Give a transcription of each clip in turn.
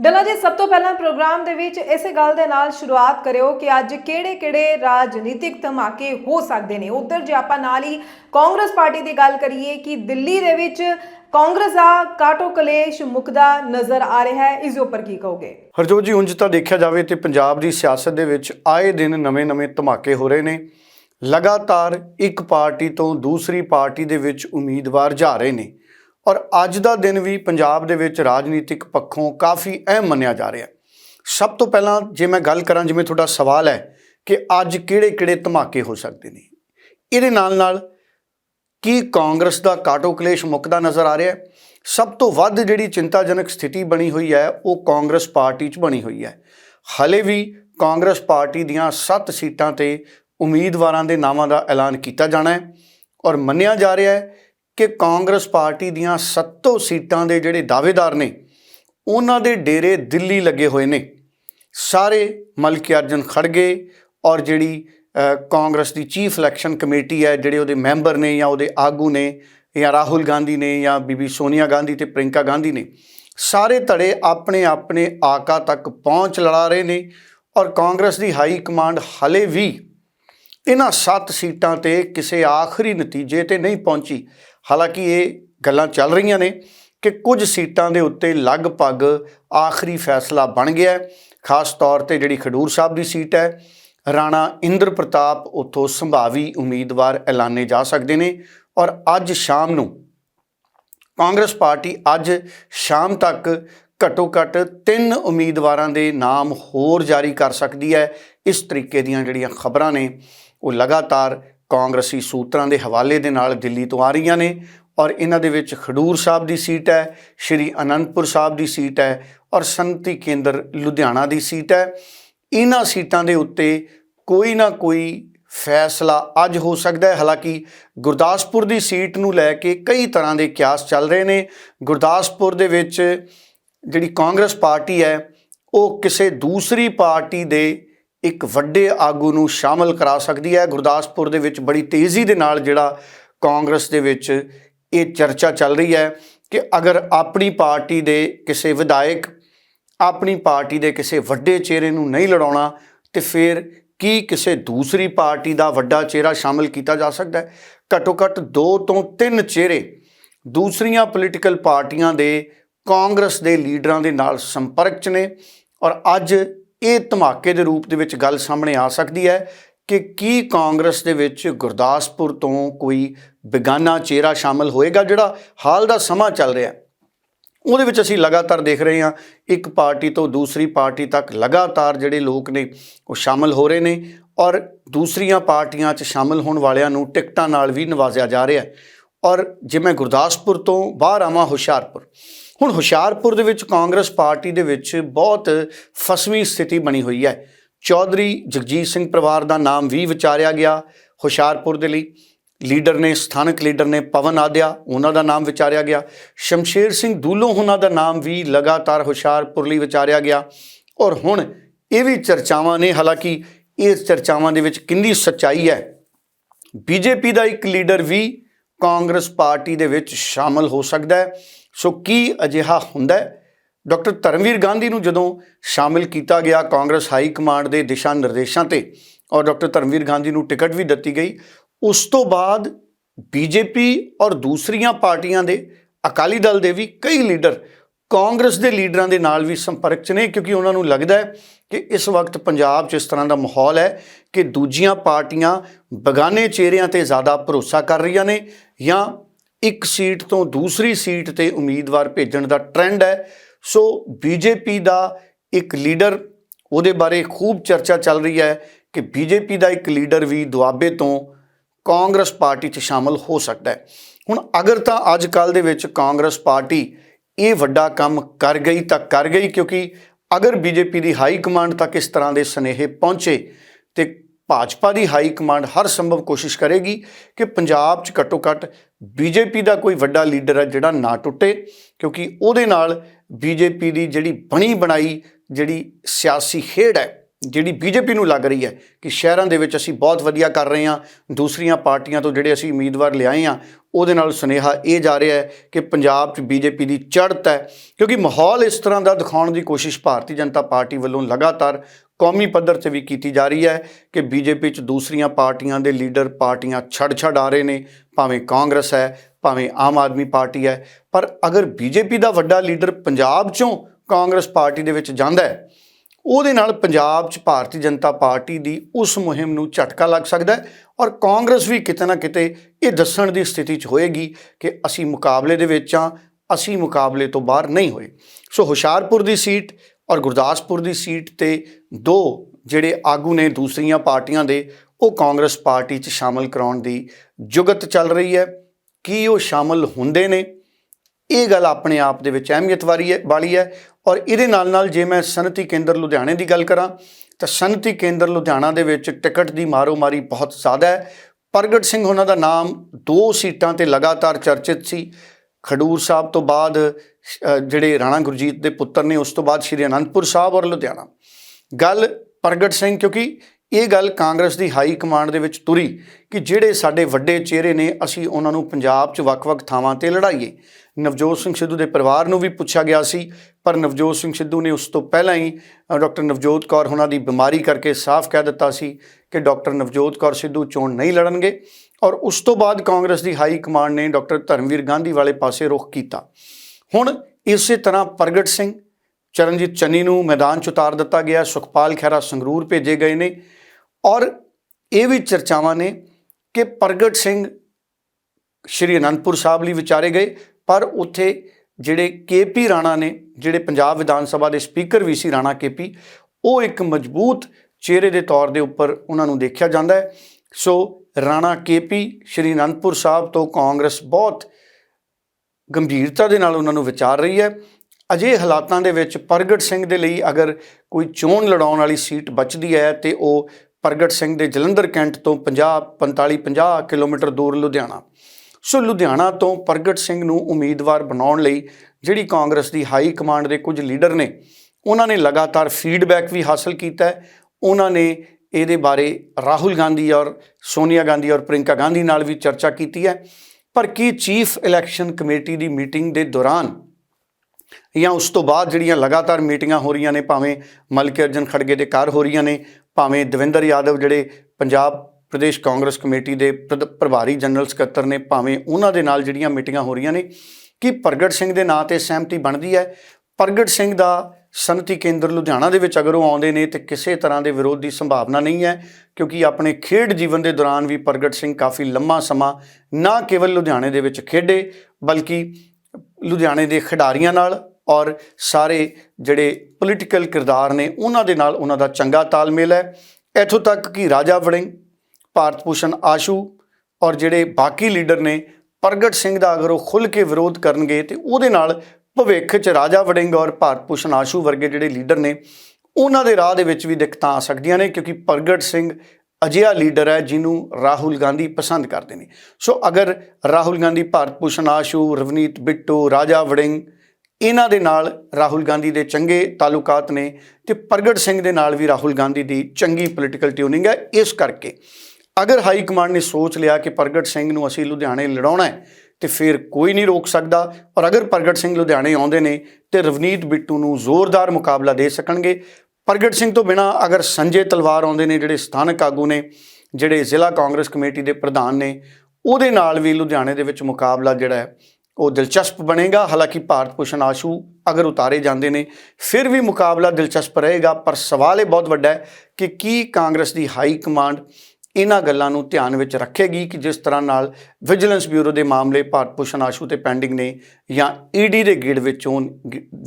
ਡੱਲਾ ਜੀ ਸਭ ਤੋਂ ਪਹਿਲਾਂ ਪ੍ਰੋਗਰਾਮ ਦੇ ਵਿੱਚ ਇਸੇ ਗੱਲ ਦੇ ਨਾਲ ਸ਼ੁਰੂਆਤ ਕਰਿਓ ਕਿ ਅੱਜ ਕਿਹੜੇ-ਕਿਹੜੇ ਰਾਜਨੀਤਿਕ ਧਮਾਕੇ ਹੋ ਸਕਦੇ ਨੇ। ਉਧਰ ਜੇ ਆਪਾਂ ਨਾਲ ਹੀ ਕਾਂਗਰਸ ਪਾਰਟੀ ਦੀ ਗੱਲ ਕਰੀਏ ਕਿ ਦਿੱਲੀ ਦੇ ਵਿੱਚ ਕਾਂਗਰਸ ਦਾ ਕਾਟੋ ਕਲੇਸ਼ ਮੁਕਦਾ ਨਜ਼ਰ ਆ ਰਿਹਾ ਹੈ। ਇਸ ਦੇ ਉੱਪਰ ਕੀ ਕਹੋਗੇ? ਹਰਜੋਤ ਜੀ, ਉਂਝ ਤਾਂ ਦੇਖਿਆ ਜਾਵੇ ਤੇ ਪੰਜਾਬ ਦੀ ਸਿਆਸਤ ਦੇ ਵਿੱਚ ਆਏ ਦਿਨ ਨਵੇਂ-ਨਵੇਂ ਧਮਾਕੇ ਹੋ ਰਹੇ ਨੇ। ਲਗਾਤਾਰ ਇੱਕ ਪਾਰਟੀ ਤੋਂ ਦੂਸਰੀ ਪਾਰਟੀ ਦੇ ਵਿੱਚ ਉਮੀਦਵਾਰ ਜਾ ਰਹੇ ਨੇ। ਔਰ ਅੱਜ ਦਾ ਦਿਨ ਵੀ ਪੰਜਾਬ ਦੇ ਵਿੱਚ ਰਾਜਨੀਤਿਕ ਪੱਖੋਂ ਕਾਫੀ ਅਹਿਮ ਮੰਨਿਆ ਜਾ ਰਿਹਾ ਸਭ ਤੋਂ ਪਹਿਲਾਂ ਜੇ ਮੈਂ ਗੱਲ ਕਰਾਂ, ਜਿਵੇਂ ਤੁਹਾਡਾ ਸਵਾਲ ਹੈ ਕਿ ਅੱਜ ਕਿਹੜੇ-ਕਿਹੜੇ ਧਮਾਕੇ ਹੋ ਸਕਦੇ ਨੇ। ਇਹਦੇ ਨਾਲ ਨਾਲ ਕੀ ਕਾਂਗਰਸ ਦਾ ਕਾਟੋ ਕਲੇਸ਼ ਮੁੱਕਦਾ ਨਜ਼ਰ ਆ ਰਿਹਾ ਹੈ। ਸਭ ਤੋਂ ਵੱਧ ਜਿਹੜੀ ਚਿੰਤਾਜਨਕ ਸਥਿਤੀ ਬਣੀ ਹੋਈ ਹੈ, ਉਹ ਕਾਂਗਰਸ ਪਾਰਟੀ 'ਚ ਬਣੀ ਹੋਈ ਹੈ। ਹਲੇ ਵੀ ਕਾਂਗਰਸ ਪਾਰਟੀ ਦੀਆਂ 7 ਸੀਟਾਂ ਤੇ ਉਮੀਦਵਾਰਾਂ ਦੇ ਨਾਵਾਂ ਦਾ ਐਲਾਨ ਕੀਤਾ ਜਾਣਾ ਹੈ ਔਰ ਮੰਨਿਆ ਜਾ ਰਿਹਾ ਹੈ ਕਿ ਕਾਂਗਰਸ ਪਾਰਟੀ ਦੀਆਂ 7 ਸੀਟਾਂ ਦੇ ਜਿਹੜੇ ਦਾਅਵੇਦਾਰ ਨੇ, ਉਹਨਾਂ ਦੇ ਡੇਰੇ ਦਿੱਲੀ ਲੱਗੇ ਹੋਏ ਨੇ। ਸਾਰੇ ਮਲਕੀ ਅਰਜਨ ਖੜਗੇ ਔਰ ਜਿਹੜੀ ਕਾਂਗਰਸ ਦੀ ਚੀਫ ਇਲੈਕਸ਼ਨ ਕਮੇਟੀ ਹੈ, ਜਿਹੜੇ ਉਹਦੇ ਮੈਂਬਰ ਨੇ ਜਾਂ ਉਹਦੇ ਆਗੂ ਨੇ, ਜਾਂ ਰਾਹੁਲ ਗਾਂਧੀ ਨੇ ਜਾਂ ਬੀਬੀ ਸੋਨੀਆ ਗਾਂਧੀ ਤੇ ਪ੍ਰਿੰਕਾ ਗਾਂਧੀ ਨੇ, ਸਾਰੇ ਧੜੇ ਆਪਣੇ ਆਪਣੇ ਆਕਾ ਤੱਕ ਪਹੁੰਚ ਲੜਾ ਰਹੇ ਨੇ ਔਰ ਕਾਂਗਰਸ ਦੀ ਹਾਈ ਕਮਾਂਡ ਹਲੇ ਵੀ ਇਹਨਾਂ 7 ਸੀਟਾਂ ਤੇ ਕਿਸੇ ਆਖਰੀ ਨਤੀਜੇ ਤੇ ਨਹੀਂ ਪਹੁੰਚੀ। ਹਾਲਾਂਕਿ ਇਹ ਗੱਲਾਂ ਚੱਲ ਰਹੀਆਂ ਨੇ ਕਿ ਕੁਝ ਸੀਟਾਂ ਦੇ ਉੱਤੇ ਲਗਭਗ ਆਖਰੀ ਫੈਸਲਾ ਬਣ ਗਿਆ ਹੈ। ਖਾਸ ਤੌਰ ਤੇ ਜਿਹੜੀ ਖਡੂਰ ਸਾਹਿਬ ਦੀ ਸੀਟ ਹੈ, ਰਾਣਾ ਇੰਦਰ ਪ੍ਰਤਾਪ ਉੱਥੋਂ ਸੰਭਾਵੀ ਉਮੀਦਵਾਰ ਐਲਾਨੇ ਜਾ ਸਕਦੇ ਨੇ ਔਰ ਅੱਜ ਸ਼ਾਮ ਨੂੰ ਕਾਂਗਰਸ ਪਾਰਟੀ ਅੱਜ ਸ਼ਾਮ ਤੱਕ ਘੱਟੋ ਘੱਟ ਤਿੰਨ ਉਮੀਦਵਾਰਾਂ ਦੇ ਨਾਮ ਹੋਰ ਜਾਰੀ ਕਰ ਸਕਦੀ ਹੈ। ਇਸ ਤਰੀਕੇ ਦੀਆਂ ਜਿਹੜੀਆਂ ਖਬਰਾਂ ਨੇ, ਉਹ ਲਗਾਤਾਰ ਕਾਂਗਰਸੀ ਸੂਤਰਾਂ ਦੇ ਹਵਾਲੇ ਦੇ ਨਾਲ ਦਿੱਲੀ ਤੋਂ ਆ ਰਹੀਆਂ ਨੇ ਔਰ ਇਹਨਾਂ ਦੇ ਵਿੱਚ ਖਡੂਰ ਸਾਹਿਬ ਦੀ ਸੀਟ ਹੈ, ਸ਼੍ਰੀ ਅਨੰਦਪੁਰ ਸਾਹਿਬ ਦੀ ਸੀਟ ਹੈ ਔਰ ਸੰਤੀ ਕੇਂਦਰ ਲੁਧਿਆਣਾ ਦੀ ਸੀਟ ਹੈ। ਇਹਨਾਂ ਸੀਟਾਂ ਦੇ ਉੱਤੇ ਕੋਈ ਨਾ ਕੋਈ ਫੈਸਲਾ ਅੱਜ ਹੋ ਸਕਦਾ ਹੈ। ਹਾਲਾਂਕਿ ਗੁਰਦਾਸਪੁਰ ਦੀ ਸੀਟ ਨੂੰ ਲੈ ਕੇ ਕਈ ਤਰ੍ਹਾਂ ਦੇ ਕਿਆਸ ਚੱਲ ਰਹੇ ਨੇ। ਗੁਰਦਾਸਪੁਰ ਦੇ ਵਿੱਚ ਜਿਹੜੀ ਕਾਂਗਰਸ ਪਾਰਟੀ ਹੈ, ਉਹ ਕਿਸੇ ਦੂਸਰੀ ਪਾਰਟੀ ਦੇ ਇੱਕ ਵੱਡੇ ਆਗੂ ਨੂੰ ਸ਼ਾਮਲ ਕਰਾ ਸਕਦੀ ਹੈ। ਗੁਰਦਾਸਪੁਰ ਦੇ ਵਿੱਚ ਬੜੀ ਤੇਜ਼ੀ ਦੇ ਨਾਲ ਜਿਹੜਾ ਕਾਂਗਰਸ ਦੇ ਵਿੱਚ ਇਹ ਚਰਚਾ ਚੱਲ ਰਹੀ ਹੈ ਕਿ ਅਗਰ ਆਪਣੀ ਪਾਰਟੀ ਦੇ ਕਿਸੇ ਵਿਧਾਇਕ ਆਪਣੀ ਪਾਰਟੀ ਦੇ ਕਿਸੇ ਵੱਡੇ ਚਿਹਰੇ ਨੂੰ ਨਹੀਂ ਲੜਾਉਣਾ, ਤੇ ਫਿਰ ਕੀ ਕਿਸੇ ਦੂਸਰੀ ਪਾਰਟੀ ਦਾ ਵੱਡਾ ਚਿਹਰਾ ਸ਼ਾਮਲ ਕੀਤਾ ਜਾ ਸਕਦਾ ਹੈ? ਘੱਟੋ ਘੱਟ 2 ਤੋਂ 3 ਚਿਹਰੇ ਦੂਸਰੀਆਂ ਪੋਲੀਟੀਕਲ ਪਾਰਟੀਆਂ ਦੇ ਕਾਂਗਰਸ ਦੇ ਲੀਡਰਾਂ ਦੇ ਨਾਲ ਸੰਪਰਕ 'ਚ ਨੇ ਔਰ ਅੱਜ ਇਹ ਧਮਾਕੇ ਦੇ ਰੂਪ ਦੇ ਵਿੱਚ ਗੱਲ ਸਾਹਮਣੇ ਆ ਸਕਦੀ ਹੈ ਕਿ ਕੀ ਕਾਂਗਰਸ ਦੇ ਵਿੱਚ ਗੁਰਦਾਸਪੁਰ ਤੋਂ ਕੋਈ ਬੇਗਾਨਾ ਚਿਹਰਾ ਸ਼ਾਮਲ ਹੋਏਗਾ ਜਿਹੜਾ ਹਾਲ ਦਾ ਸਮਾਂ ਚੱਲ ਰਿਹਾ ਹੈ। ਉਹਦੇ ਵਿੱਚ ਅਸੀਂ ਲਗਾਤਾਰ ਦੇਖ ਰਹੇ ਹਾਂ, ਇੱਕ ਪਾਰਟੀ ਤੋਂ ਦੂਸਰੀ ਪਾਰਟੀ ਤੱਕ ਲਗਾਤਾਰ ਜਿਹੜੇ ਲੋਕ ਨੇ ਉਹ ਸ਼ਾਮਲ ਹੋ ਰਹੇ ਨੇ ਔਰ ਦੂਸਰੀਆਂ ਪਾਰਟੀਆਂ 'ਚ ਸ਼ਾਮਲ ਹੋਣ ਵਾਲਿਆਂ ਨੂੰ ਟਿਕਟਾਂ ਨਾਲ ਵੀ ਨਵਾਜ਼ਿਆ ਜਾ ਰਿਹਾ ਹੈ। ਔਰ ਜੇ ਮੈਂ ਗੁਰਦਾਸਪੁਰ ਤੋਂ ਬਾਹਰ ਆਵਾਂ ਹੁਸ਼ਿਆਰਪੁਰ ਹੁਣ ਹੁਸ਼ਿਆਰਪੁਰ ਦੇ ਵਿੱਚ ਕਾਂਗਰਸ ਪਾਰਟੀ ਦੇ ਵਿੱਚ ਬਹੁਤ ਫਸਵੀਂ ਸਥਿਤੀ ਬਣੀ ਹੋਈ ਹੈ। ਚੌਧਰੀ ਜਗਜੀਤ ਸਿੰਘ ਪਰਿਵਾਰ ਦਾ ਨਾਮ ਵੀ ਵਿਚਾਰਿਆ ਗਿਆ ਹੁਸ਼ਿਆਰਪੁਰ ਦੇ ਲਈ। ਲੀਡਰ ਨੇ, ਸਥਾਨਕ ਲੀਡਰ ਨੇ ਪਵਨ ਆਦਿਆ, ਉਹਨਾਂ ਦਾ ਨਾਮ ਵਿਚਾਰਿਆ ਗਿਆ। ਸ਼ਮਸ਼ੇਰ ਸਿੰਘ ਦੂਲੋਂ ਉਹਨਾਂ ਦਾ ਨਾਮ ਵੀ ਲਗਾਤਾਰ ਹੁਸ਼ਿਆਰਪੁਰ ਲਈ ਵਿਚਾਰਿਆ ਗਿਆ। ਔਰ ਹੁਣ ਇਹ ਵੀ ਚਰਚਾਵਾਂ ਨੇ, ਹਾਲਾਂਕਿ ਇਹ ਚਰਚਾਵਾਂ ਦੇ ਵਿੱਚ ਕਿੰਨੀ ਸੱਚਾਈ ਹੈ। ਬੀਜੇਪੀ ਦਾ ਇੱਕ ਲੀਡਰ ਵੀ ਕਾਂਗਰਸ ਪਾਰਟੀ ਦੇ ਵਿੱਚ ਸ਼ਾਮਲ ਹੋ ਸਕਦਾ ਹੈ। ਸੋ ਕੀ ਅਜਿਹਾ ਹੁੰਦਾ ਹੈ? ਡਾਕਟਰ ਧਰਮਵੀਰ ਗਾਂਧੀ ਨੂੰ ਜਦੋਂ ਸ਼ਾਮਿਲ ਕੀਤਾ ਗਿਆ ਕਾਂਗਰਸ ਹਾਈ ਕਮਾਂਡ ਦੇ ਦਿਸ਼ਾ ਨਿਰਦੇਸ਼ਾਂ ਤੇ ਔਰ ਡਾਕਟਰ ਧਰਮਵੀਰ ਗਾਂਧੀ ਨੂੰ ਟਿਕਟ ਵੀ ਦਿੱਤੀ ਗਈ, ਉਸ ਤੋਂ ਬਾਅਦ ਬੀਜੇਪੀ ਔਰ ਦੂਸਰੀਆਂ ਪਾਰਟੀਆਂ ਦੇ ਅਕਾਲੀ ਦਲ ਦੇ ਵੀ ਕਈ ਲੀਡਰ ਕਾਂਗਰਸ ਦੇ ਲੀਡਰਾਂ ਦੇ ਨਾਲ ਵੀ ਸੰਪਰਕ 'ਚ ਨੇ, ਕਿਉਂਕਿ ਉਹਨਾਂ ਨੂੰ ਲੱਗਦਾ ਹੈ ਕਿ ਇਸ ਵਕਤ ਪੰਜਾਬ 'ਚ ਇਸ ਤਰ੍ਹਾਂ ਦਾ ਮਾਹੌਲ ਹੈ ਕਿ ਦੂਜੀਆਂ ਪਾਰਟੀਆਂ ਬਗਾਨੇ ਚਿਹਰਿਆਂ ਤੇ ਜ਼ਿਆਦਾ ਭਰੋਸਾ ਕਰ ਰਹੀਆਂ ਨੇ ਜਾਂ ਇੱਕ ਸੀਟ ਤੋਂ ਦੂਸਰੀ ਸੀਟ ਤੇ ਉਮੀਦਵਾਰ ਭੇਜਣ ਦਾ ਟ੍ਰੈਂਡ ਹੈ। ਸੋ ਬੀਜੇਪੀ ਦਾ ਇੱਕ ਲੀਡਰ ਉਹਦੇ ਬਾਰੇ ਖੂਬ ਚਰਚਾ ਚੱਲ ਰਹੀ ਹੈ ਕਿ ਬੀਜੇਪੀ ਦਾ ਇੱਕ ਲੀਡਰ ਵੀ ਦੁਆਬੇ ਤੋਂ ਕਾਂਗਰਸ ਪਾਰਟੀ 'ਚ ਸ਼ਾਮਲ ਹੋ ਸਕਦਾ ਹੈ। ਹੁਣ ਅਗਰ ਤਾਂ ਅੱਜ ਕੱਲ ਦੇ ਵਿੱਚ ਕਾਂਗਰਸ ਪਾਰਟੀ ਇਹ ਵੱਡਾ ਕੰਮ ਕਰ ਗਈ ਤਾਂ ਕਰ ਗਈ, ਕਿਉਂਕਿ ਅਗਰ ਬੀਜੇਪੀ ਦੀ ਹਾਈ ਕਮਾਂਡ ਤੱਕ ਇਸ ਤਰ੍ਹਾਂ ਦੇ ਸਨੇਹੇ ਪਹੁੰਚੇ ਤੇ ਭਾਜਪਾ ਦੀ ਹਾਈ ਕਮਾਂਡ ਹਰ ਸੰਭਵ ਕੋਸ਼ਿਸ਼ ਕਰੇਗੀ ਕਿ ਪੰਜਾਬ 'ਚ ਘੱਟੋ ਘੱਟ ਬੀਜੇਪੀ ਦਾ ਕੋਈ ਵੱਡਾ ਲੀਡਰ ਹੈ ਜਿਹੜਾ ਨਾ ਟੁੱਟੇ, ਕਿਉਂਕਿ ਉਹਦੇ ਨਾਲ ਬੀਜੇਪੀ ਦੀ ਜਿਹੜੀ ਬਣੀ ਬਣਾਈ ਜਿਹੜੀ ਸਿਆਸੀ ਖੇਡ ਹੈ ਜਿਹੜੀ ਬੀਜੇਪੀ ਨੂੰ ਲੱਗ ਰਹੀ ਹੈ ਕਿ ਸ਼ਹਿਰਾਂ ਦੇ ਵਿੱਚ ਅਸੀਂ ਬਹੁਤ ਵਧੀਆ ਕਰ ਰਹੇ ਹਾਂ, ਦੂਸਰੀਆਂ ਪਾਰਟੀਆਂ ਤੋਂ ਜਿਹੜੇ ਅਸੀਂ ਉਮੀਦਵਾਰ ਲਿਆਏ ਹਾਂ, ਉਹਦੇ ਨਾਲ ਸੁਨੇਹਾ ਇਹ ਜਾ ਰਿਹਾ ਹੈ ਕਿ ਪੰਜਾਬ 'ਚ ਬੀਜੇਪੀ ਦੀ ਚੜ੍ਹਤ ਹੈ, ਕਿਉਂਕਿ ਮਾਹੌਲ ਇਸ ਤਰ੍ਹਾਂ ਦਾ ਦਿਖਾਉਣ ਦੀ ਕੋਸ਼ਿਸ਼ ਭਾਰਤੀ ਜਨਤਾ ਪਾਰਟੀ ਵੱਲੋਂ ਲਗਾਤਾਰ ਕੌਮੀ ਪੱਧਰ ਤੇ ਵੀ ਕੀਤੀ ਜਾ ਰਹੀ ਹੈ ਕਿ ਬੀਜੇਪੀ 'ਚ ਦੂਸਰੀਆਂ ਪਾਰਟੀਆਂ ਦੇ ਲੀਡਰ ਪਾਰਟੀਆਂ ਛੱਡ-ਛੱਡ ਆ ਰਹੇ ਨੇ, ਭਾਵੇਂ ਕਾਂਗਰਸ ਹੈ, ਭਾਵੇਂ ਆਮ ਆਦਮੀ ਪਾਰਟੀ ਹੈ, ਪਰ ਅਗਰ ਬੀਜੇਪੀ ਦਾ ਵੱਡਾ ਲੀਡਰ ਪੰਜਾਬ 'ਚੋਂ ਕਾਂਗਰਸ ਪਾਰਟੀ ਦੇ ਵਿੱਚ ਜਾਂਦਾ ਹੈ ਉਹਦੇ ਨਾਲ ਪੰਜਾਬ 'ਚ ਭਾਰਤੀ ਜਨਤਾ ਪਾਰਟੀ ਦੀ ਉਸ ਮੁਹਿੰਮ ਨੂੰ ਝਟਕਾ ਲੱਗ ਸਕਦਾ ਹੈ ਔਰ ਕਾਂਗਰਸ ਵੀ ਕਿਤੇ ਨਾ ਕਿਤੇ ਇਹ ਦੱਸਣ ਦੀ ਸਥਿਤੀ 'ਚ ਹੋਏਗੀ ਕਿ ਅਸੀਂ ਮੁਕਾਬਲੇ ਦੇ ਵਿੱਚ ਆ ਅਸੀਂ ਮੁਕਾਬਲੇ ਤੋਂ ਬਾਹਰ ਨਹੀਂ ਹੋਏ। ਸੋ ਹੁਸ਼ਿਆਰਪੁਰ ਦੀ ਸੀਟ ਔਰ ਗੁਰਦਾਸਪੁਰ ਦੀ ਸੀਟ ਤੇ ਦੋ ਜਿਹੜੇ ਆਗੂ ਨੇ ਦੂਸਰੀਆਂ ਪਾਰਟੀਆਂ ਦੇ, ਉਹ ਕਾਂਗਰਸ ਪਾਰਟੀ 'ਚ ਸ਼ਾਮਲ ਕਰਾਉਣ ਦੀ ਜੁਗਤ ਚੱਲ ਰਹੀ ਹੈ। ਕੀ ਉਹ ਸ਼ਾਮਲ ਹੁੰਦੇ ਨੇ? ਇਹ ਗੱਲ ਆਪਣੇ ਆਪ ਦੇ ਵਿੱਚ ਅਹਿਮੀਅਤ ਵਾਲੀ ਹੈ ਵਾਲੀ ਹੈ ਔਰ ਇਹਦੇ ਨਾਲ ਨਾਲ ਜੇ ਮੈਂ ਸਨਅਤੀ ਕੇਂਦਰ ਲੁਧਿਆਣੇ ਦੀ ਗੱਲ ਕਰਾਂ, ਤਾਂ ਸਨਅਤੀ ਕੇਂਦਰ ਲੁਧਿਆਣਾ ਦੇ ਵਿੱਚ ਟਿਕਟ ਦੀ ਮਾਰੋ-ਮਾਰੀ ਬਹੁਤ ਜ਼ਿਆਦਾ ਹੈ। ਪ੍ਰਗਟ ਸਿੰਘ ਉਹਨਾਂ ਦਾ ਨਾਮ ਦੋ ਸੀਟਾਂ ਤੇ ਲਗਾਤਾਰ ਚਰਚਿਤ ਸੀ। ਖਡੂਰ ਸਾਹਿਬ ਤੋਂ ਬਾਅਦ ਜਿਹੜੇ ਰਾਣਾ ਗੁਰਜੀਤ ਦੇ ਪੁੱਤਰ ਨੇ, ਉਸ ਤੋਂ ਬਾਅਦ ਸ਼੍ਰੀ ਅਨੰਦਪੁਰ ਸਾਹਿਬ ਔਰ ਲੁਧਿਆਣਾ। ਗੱਲ ਪ੍ਰਗਟ ਸਿੰਘ, ਕਿਉਂਕਿ ਇਹ ਗੱਲ ਕਾਂਗਰਸ ਦੀ ਹਾਈ ਕਮਾਂਡ ਦੇ ਵਿੱਚ ਤੁਰੀ ਕਿ ਜਿਹੜੇ ਸਾਡੇ ਵੱਡੇ ਚਿਹਰੇ ਨੇ ਅਸੀਂ ਉਹਨਾਂ ਨੂੰ ਪੰਜਾਬ 'ਚ ਵੱਖ-ਵੱਖ ਥਾਵਾਂ ਤੇ ਲੜਾਈਏ। ਨਵਜੋਤ ਸਿੰਘ ਸਿੱਧੂ ਦੇ ਪਰਿਵਾਰ ਨੂੰ ਵੀ ਪੁੱਛਿਆ ਗਿਆ ਸੀ ਪਰ ਨਵਜੋਤ ਸਿੰਘ ਸਿੱਧੂ ਨੇ ਉਸ ਤੋਂ ਪਹਿਲਾਂ ਹੀ ਅ, ਡਾਕਟਰ ਨਵਜੋਤ ਕੌਰ ਉਹਨਾਂ ਦੀ ਬਿਮਾਰੀ ਕਰਕੇ ਸਾਫ਼ ਕਹਿ ਦਿੱਤਾ ਸੀ ਕਿ ਡਾਕਟਰ ਨਵਜੋਤ ਕੌਰ ਸਿੱਧੂ ਚੋਣ ਨਹੀਂ ਲੜਨਗੇ ਔਰ ਉਸ ਤੋਂ ਬਾਅਦ ਕਾਂਗਰਸ ਦੀ ਹਾਈ ਕਮਾਂਡ ਨੇ ਡਾਕਟਰ ਧਰਮਵੀਰ ਗਾਂਧੀ ਵਾਲੇ ਪਾਸੇ ਰੁਖ ਕੀਤਾ। ਹੁਣ ਇਸੇ ਤਰ੍ਹਾਂ ਪ੍ਰਗਟ ਸਿੰਘ ਚਰਨਜੀਤ ਚੰਨੀ ਨੂੰ ਮੈਦਾਨ 'ਚ ਉਤਾਰ ਦਿੱਤਾ ਗਿਆ ਸੁਖਪਾਲ ਖਹਿਰਾ ਸੰਗਰੂਰ ਭੇਜੇ ਗਏ ਨੇ ਔਰ ਇਹ ਵੀ ਚਰਚਾਵਾਂ ਨੇ ਕਿ ਪ੍ਰਗਟ ਸਿੰਘ ਸ਼੍ਰੀ ਅਨੰਦਪੁਰ ਸਾਹਿਬ ਲਈ ਵਿਚਾਰੇ ਗਏ, ਪਰ ਉੱਥੇ ਜਿਹੜੇ ਕੇਪੀ ਰਾਣਾ ਨੇ, ਜਿਹੜੇ ਪੰਜਾਬ ਵਿਧਾਨ ਸਭਾ ਦੇ ਸਪੀਕਰ ਵੀ ਸੀ ਰਾਣਾ ਕੇਪੀ ਉਹ ਇੱਕ ਮਜ਼ਬੂਤ ਚਿਹਰੇ ਦੇ ਤੌਰ ਦੇ ਉੱਪਰ ਉਹਨਾਂ ਨੂੰ ਦੇਖਿਆ ਜਾਂਦਾ ਹੈ। ਸੋ ਰਾਣਾ ਕੇਪੀ ਸ਼੍ਰੀ ਅਨੰਦਪੁਰ ਸਾਹਿਬ ਤੋਂ ਕਾਂਗਰਸ ਬਹੁਤ ਗੰਭੀਰਤਾ ਦੇ ਨਾਲ ਉਹਨਾਂ ਨੂੰ ਵਿਚਾਰ ਰਹੀ ਹੈ। ਅਜੇ ਹਾਲਾਤਾਂ ਦੇ ਵਿੱਚ ਪ੍ਰਗਟ ਸਿੰਘ ਦੇ ਲਈ ਅਗਰ ਕੋਈ ਚੋਣ ਲੜਾਉਣ ਵਾਲੀ ਸੀਟ ਬਚਦੀ ਹੈ ਤੇ ਉਹ ਪ੍ਰਗਟ ਸਿੰਘ ਦੇ ਜਲੰਧਰ ਕੈਂਟ ਤੋਂ 50 45 50 ਕਿਲੋਮੀਟਰ ਦੂਰ ਲੁਧਿਆਣਾ। ਸੋ ਲੁਧਿਆਣਾ ਤੋਂ ਪ੍ਰਗਟ ਸਿੰਘ ਨੂੰ ਉਮੀਦਵਾਰ ਬਣਾਉਣ ਲਈ ਜਿਹੜੀ ਕਾਂਗਰਸ ਦੀ ਹਾਈ ਕਮਾਂਡ ਦੇ ਕੁਝ ਲੀਡਰ ਨੇ, ਉਹਨਾਂ ਨੇ ਲਗਾਤਾਰ ਫੀਡਬੈਕ ਵੀ ਹਾਸਲ ਕੀਤਾ ਉਹਨਾਂ ਨੇ ਇਹਦੇ ਬਾਰੇ ਰਾਹੁਲ ਗਾਂਧੀ ਔਰ ਸੋਨੀਆ ਗਾਂਧੀ ਔਰ ਪ੍ਰਿੰਕਾ ਗਾਂਧੀ ਨਾਲ ਵੀ ਚਰਚਾ ਕੀਤੀ ਹੈ। ਪਰ ਕੀ ਚੀਫ ਇਲੈਕਸ਼ਨ ਕਮੇਟੀ ਦੀ ਮੀਟਿੰਗ ਦੇ ਦੌਰਾਨ ਜਾਂ ਉਸ ਤੋਂ ਬਾਅਦ ਜਿਹੜੀਆਂ ਲਗਾਤਾਰ ਮੀਟਿੰਗਾਂ ਹੋ ਰਹੀਆਂ ਨੇ, ਭਾਵੇਂ ਮਲਕੇ ਅਰਜਨ ਖੜਗੇ ਦੇ ਘਰ ਹੋ ਰਹੀਆਂ ਨੇ ਭਾਵੇਂ ਦਵਿੰਦਰ ਯਾਦਵ ਜਿਹੜੇ ਪੰਜਾਬ ਪ੍ਰਦੇਸ਼ ਕਾਂਗਰਸ ਕਮੇਟੀ ਦੇ ਪ੍ਰਧ- ਪ੍ਰਭਾਰੀ ਜਨਰਲ ਸਕੱਤਰ ਨੇ, ਭਾਵੇਂ ਉਹਨਾਂ ਦੇ ਨਾਲ ਜਿਹੜੀਆਂ ਮੀਟਿੰਗਾਂ ਹੋ ਰਹੀਆਂ ਨੇ, ਕਿ ਪ੍ਰਗਟ ਸਿੰਘ ਦੇ ਨਾਂ ਤੇ ਸਹਿਮਤੀ ਬਣਦੀ ਹੈ? ਪ੍ਰਗਟ ਸਿੰਘ ਦਾ ਸਨਅਤੀ ਕੇਂਦਰ ਲੁਧਿਆਣਾ ਦੇ ਵਿੱਚ ਅਗਰ ਉਹ ਆਉਂਦੇ ਨੇ ਤੇ ਕਿਸੇ ਤਰ੍ਹਾਂ ਦੇ ਵਿਰੋਧ ਦੀ ਸੰਭਾਵਨਾ ਨਹੀਂ ਹੈ, ਕਿਉਂਕਿ ਆਪਣੇ ਖੇਡ ਜੀਵਨ ਦੇ ਦੌਰਾਨ ਵੀ ਪ੍ਰਗਟ ਸਿੰਘ ਕਾਫੀ ਲੰਮਾ ਸਮਾਂ ਨਾ ਕੇਵਲ ਲੁਧਿਆਣੇ ਦੇ ਵਿੱਚ ਖੇਡੇ, ਬਲਕਿ ਲੁਧਿਆਣੇ ਦੇ ਖਿਡਾਰੀਆਂ ਨਾਲ ਔਰ ਸਾਰੇ ਜਿਹੜੇ ਪੋਲੀਟੀਕਲ ਕਿਰਦਾਰ ਨੇ ਉਹਨਾਂ ਦੇ ਨਾਲ ਉਹਨਾਂ ਦਾ ਚੰਗਾ ਤਾਲਮੇਲ ਹੈ। ਇੱਥੋਂ ਤੱਕ ਕਿ ਰਾਜਾ ਵੜਿੰਗ, ਭਾਰਤ ਭੂਸ਼ਣ ਆਸ਼ੂ ਔਰ ਜਿਹੜੇ ਬਾਕੀ ਲੀਡਰ ਨੇ, ਪ੍ਰਗਟ ਸਿੰਘ ਦਾ ਅਗਰ ਉਹ ਖੁੱਲ ਕੇ ਵਿਰੋਧ ਕਰਨਗੇ ਤੇ ਉਹਦੇ ਨਾਲ ਭਵਿੱਖ 'ਚ ਰਾਜਾ ਵੜਿੰਗ ਔਰ ਭਾਰਤ ਭੂਸ਼ਣ ਆਸ਼ੂ ਵਰਗੇ ਜਿਹੜੇ ਲੀਡਰ ਨੇ, ਉਹਨਾਂ ਦੇ ਰਾਹ ਦੇ ਵਿੱਚ ਵੀ ਦਿੱਕਤਾਂ ਆ ਸਕਦੀਆਂ ਨੇ ਕਿਉਂਕਿ ਪ੍ਰਗਟ ਸਿੰਘ ਅਜਿਹਾ ਲੀਡਰ ਹੈ ਜਿਹਨੂੰ ਰਾਹੁਲ ਗਾਂਧੀ ਪਸੰਦ ਕਰਦੇ ਨੇ। ਸੋ ਅਗਰ ਰਾਹੁਲ ਗਾਂਧੀ, ਭਾਰਤ ਭੂਸ਼ਣ ਆਸ਼ੂ, ਰਵਨੀਤ ਬਿੱਟੂ, ਰਾਜਾ ਵੜਿੰਗ ਇਹਨਾਂ ਦੇ ਨਾਲ ਰਾਹੁਲ ਗਾਂਧੀ ਦੇ ਚੰਗੇ ਤਾਲੁਕਾਤ ਨੇ ਤੇ ਪ੍ਰਗਟ ਸਿੰਘ ਦੇ ਨਾਲ ਵੀ ਰਾਹੁਲ ਗਾਂਧੀ ਦੀ ਚੰਗੀ ਪੋਲੀਟੀਕਲ ਟਿਊਨਿੰਗ ਹੈ। ਇਸ ਕਰਕੇ ਅਗਰ ਹਾਈ ਕਮਾਂਡ ਨੇ ਸੋਚ ਲਿਆ ਕਿ ਪ੍ਰਗਟ ਸਿੰਘ ਨੂੰ ਅਸੀਂ ਲੁਧਿਆਣੇ ਲੜਾਉਣਾ ਹੈ, ਤੇ ਫਿਰ ਕੋਈ ਨਹੀਂ ਰੋਕ ਸਕਦਾ। ਔਰ ਅਗਰ ਪ੍ਰਗਟ ਸਿੰਘ ਲੁਧਿਆਣੇ ਆਉਂਦੇ ਨੇ, ਤੇ ਰਵਨੀਤ ਬਿੱਟੂ ਨੂੰ ਜ਼ੋਰਦਾਰ ਮੁਕਾਬਲਾ ਦੇ ਸਕਣਗੇ। ਪ੍ਰਗਟ ਸਿੰਘ ਤੋਂ ਬਿਨਾ ਅਗਰ ਸੰਜੇ ਤਲਵਾਰ ਆਉਂਦੇ ਨੇ, ਜਿਹੜੇ ਸਥਾਨਕ ਆਗੂ ਨੇ, ਜਿਹੜੇ ਜ਼ਿਲ੍ਹਾ ਕਾਂਗਰਸ ਕਮੇਟੀ ਦੇ ਪ੍ਰਧਾਨ ਨੇ, ਉਹਦੇ ਨਾਲ ਵੀ ਲੁਧਿਆਣੇ ਦੇ ਵਿੱਚ ਮੁਕਾਬਲਾ ਜਿਹੜਾ ਹੈ ਉਹ ਦਿਲਚਸਪ ਬਣੇਗਾ। ਹਾਲਾਂਕਿ ਭਾਰਤ ਭੂਸ਼ਣ ਆਸ਼ੂ ਅਗਰ ਉਤਾਰੇ ਜਾਂਦੇ ਨੇ, ਫਿਰ ਵੀ ਮੁਕਾਬਲਾ ਦਿਲਚਸਪ ਰਹੇਗਾ, ਪਰ ਸਵਾਲ ਇਹ ਬਹੁਤ ਵੱਡਾ ਹੈ ਕਿ ਕੀ ਕਾਂਗਰਸ ਦੀ ਹਾਈ ਕਮਾਂਡ ਇਹਨਾਂ ਗੱਲਾਂ ਨੂੰ ਧਿਆਨ ਵਿੱਚ ਰੱਖੇਗੀ ਕਿ ਜਿਸ ਤਰ੍ਹਾਂ ਨਾਲ ਵਿਜੀਲੈਂਸ ਬਿਊਰੋ ਦੇ ਮਾਮਲੇ ਭਾਰਤ ਭੂਸ਼ਣ ਆਸ਼ੂ ਤੇ ਪੈਂਡਿੰਗ ਨੇ ਜਾਂ ਈਡੀ ਦੇ ਗੇੜ ਵਿੱਚੋਂ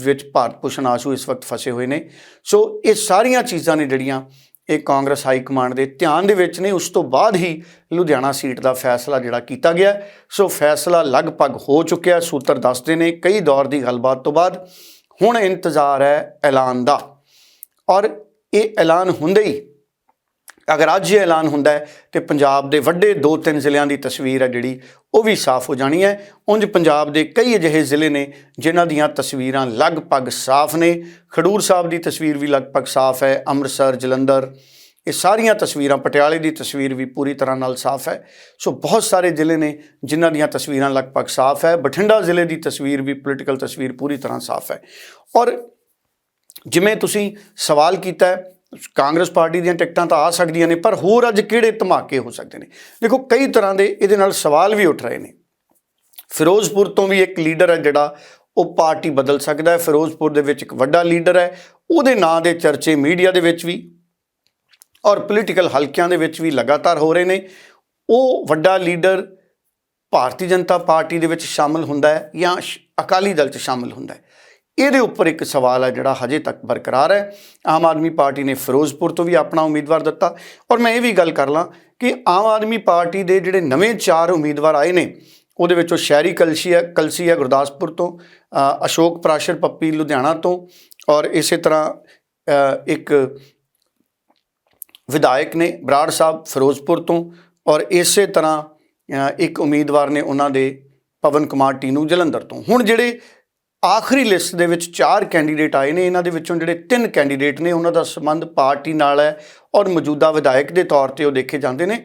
ਵਿੱਚ ਭਾਰਤ ਭੂਸ਼ਣ ਆਸ਼ੂ ਇਸ ਵਕਤ ਫਸੇ ਹੋਏ ਨੇ। ਸੋ ਇਹ ਸਾਰੀਆਂ ਚੀਜ਼ਾਂ ਨੇ ਜਿਹੜੀਆਂ ਇਹ ਕਾਂਗਰਸ ਹਾਈ ਕਮਾਂਡ ਦੇ ਧਿਆਨ ਦੇ ਵਿੱਚ ਨੇ। ਉਸ ਤੋਂ ਬਾਅਦ ਹੀ ਲੁਧਿਆਣਾ ਸੀਟ ਦਾ ਫੈਸਲਾ ਜਿਹੜਾ ਕੀਤਾ ਗਿਆ ਸੋ ਫੈਸਲਾ ਲਗਭਗ ਹੋ ਚੁੱਕਿਆ ਸੂਤਰ ਦੱਸਦੇ ਨੇ ਕਈ ਦੌਰ ਦੀ ਗੱਲਬਾਤ ਤੋਂ ਬਾਅਦ ਹੁਣ ਇੰਤਜ਼ਾਰ ਹੈ ਐਲਾਨ ਦਾ। ਔਰ ਇਹ ਐਲਾਨ ਹੁੰਦੇ ਹੀ ਅਗਰ ਅੱਜ ਇਹ ਐਲਾਨ ਹੁੰਦਾ ਹੈ ਤੇ ਪੰਜਾਬ ਦੇ ਵੱਡੇ ਦੋ ਤਿੰਨ ਜ਼ਿਲ੍ਹਿਆਂ ਦੀ ਤਸਵੀਰ ਹੈ ਜਿਹੜੀ, ਉਹ ਵੀ ਸਾਫ਼ ਹੋ ਜਾਣੀ ਹੈ। ਉਂਝ ਪੰਜਾਬ ਦੇ ਕਈ ਅਜਿਹੇ ਜ਼ਿਲ੍ਹੇ ਨੇ ਜਿਨ੍ਹਾਂ ਦੀਆਂ ਤਸਵੀਰਾਂ ਲਗਭਗ ਸਾਫ਼ ਨੇ। ਖਡੂਰ ਸਾਹਿਬ ਦੀ ਤਸਵੀਰ ਵੀ ਲਗਭਗ ਸਾਫ਼ ਹੈ, ਅੰਮ੍ਰਿਤਸਰ, ਜਲੰਧਰ। ਇਹ ਸਾਰੀਆਂ ਤਸਵੀਰਾਂ, ਪਟਿਆਲੇ ਦੀ ਤਸਵੀਰ ਵੀ ਪੂਰੀ ਤਰ੍ਹਾਂ ਨਾਲ ਸਾਫ਼ ਹੈ। ਸੋ ਬਹੁਤ ਸਾਰੇ ਜ਼ਿਲ੍ਹੇ ਨੇ ਜਿਨ੍ਹਾਂ ਦੀਆਂ ਤਸਵੀਰਾਂ ਲਗਭਗ ਸਾਫ਼ ਹੈ। ਬਠਿੰਡਾ ਜ਼ਿਲ੍ਹੇ ਦੀ ਤਸਵੀਰ ਵੀ ਪੋਲੀਟੀਕਲ ਤਸਵੀਰ ਪੂਰੀ ਤਰ੍ਹਾਂ ਸਾਫ਼ ਹੈ। ਔਰ ਜਿਵੇਂ ਤੁਸੀਂ ਸਵਾਲ ਕੀਤਾ ਕਾਂਗਰਸ ਪਾਰਟੀ ਦੀਆਂ ਟਿਕਟਾਂ ਤਾਂ ਆ ਸਕਦੀਆਂ ਨੇ, ਪਰ ਹੋਰ ਅੱਜ ਕਿਹੜੇ ਧਮਾਕੇ ਹੋ ਸਕਦੇ ਨੇ? ਦੇਖੋ, ਕਈ ਤਰ੍ਹਾਂ ਦੇ ਇਹਦੇ ਨਾਲ ਸਵਾਲ ਵੀ ਉੱਠ ਰਹੇ ਨੇ। ਫਿਰੋਜ਼ਪੁਰ ਤੋਂ ਵੀ ਇੱਕ ਲੀਡਰ ਹੈ ਜਿਹੜਾ, ਉਹ ਪਾਰਟੀ ਬਦਲ ਸਕਦਾ ਹੈ। ਫਿਰੋਜ਼ਪੁਰ ਦੇ ਵਿੱਚ ਇੱਕ ਵੱਡਾ ਲੀਡਰ ਹੈ, ਉਹਦੇ ਨਾਂ ਦੇ ਚਰਚੇ ਮੀਡੀਆ ਦੇ ਵਿੱਚ ਵੀ ਔਰ ਪੋਲੀਟੀਕਲ ਹਲਕਿਆਂ ਦੇ ਵਿੱਚ ਵੀ ਲਗਾਤਾਰ ਹੋ ਰਹੇ ਨੇ। ਉਹ ਵੱਡਾ ਲੀਡਰ ਭਾਰਤੀ ਜਨਤਾ ਪਾਰਟੀ ਦੇ ਵਿੱਚ ਸ਼ਾਮਲ ਹੁੰਦਾ ਹੈ ਜਾਂ ਸ਼- ਅਕਾਲੀ ਦਲ 'ਚ ਸ਼ਾਮਲ ਹੁੰਦਾ ਹੈ। ਇਹਦੇ ਉੱਪਰ ਇੱਕ ਸਵਾਲ ਹੈ ਜਿਹੜਾ ਹਜੇ ਤੱਕ ਬਰਕਰਾਰ ਹੈ। ਆਮ ਆਦਮੀ ਪਾਰਟੀ ਨੇ ਫਿਰੋਜ਼ਪੁਰ ਤੋਂ ਵੀ ਆਪਣਾ ਉਮੀਦਵਾਰ ਦਿੱਤਾ। ਔਰ ਮੈਂ ਇਹ ਵੀ ਗੱਲ ਕਰ ਲਾਂ ਕਿ ਆਮ ਆਦਮੀ ਪਾਰਟੀ ਦੇ ਜਿਹੜੇ ਨਵੇਂ ਚਾਰ ਉਮੀਦਵਾਰ ਆਏ ਨੇ, ਉਹਦੇ ਵਿੱਚੋਂ ਸ਼ਹਿਰੀ ਕਲਸੀ ਹੈ ਕਲਸੀ ਹੈ ਗੁਰਦਾਸਪੁਰ ਤੋਂ ਅਸ਼ੋਕ ਪ੍ਰਾਸ਼ਰ ਪੱਪੀ ਲੁਧਿਆਣਾ ਤੋਂ ਔਰ ਇਸੇ ਤਰ੍ਹਾਂ ਇੱਕ ਵਿਧਾਇਕ ਨੇ ਬਰਾੜ ਸਾਹਿਬ ਫਿਰੋਜ਼ਪੁਰ ਤੋਂ ਔਰ ਇਸੇ ਤਰ੍ਹਾਂ ਇੱਕ ਉਮੀਦਵਾਰ ਨੇ ਉਹਨਾਂ ਦੇ ਪਵਨ ਕੁਮਾਰ ਟੀਨੂ ਜਲੰਧਰ ਤੋਂ। ਹੁਣ ਜਿਹੜੇ ਆਖਰੀ ਲਿਸਟ ਦੇ ਵਿੱਚ ਚਾਰ ਕੈਂਡੀਡੇਟ ਆਏ ਨੇ। ਇਹਨਾਂ ਦੇ ਵਿੱਚੋਂ ਜਿਹੜੇ ਤਿੰਨ ਕੈਂਡੀਡੇਟ ਨੇ, ਉਹਨਾਂ ਦਾ ਸੰਬੰਧ ਪਾਰਟੀ ਨਾਲ ਹੈ ਔਰ ਮੌਜੂਦਾ ਵਿਧਾਇਕ ਦੇ ਤੌਰ ਤੇ ਉਹ ਦੇਖੇ ਜਾਂਦੇ ਨੇ।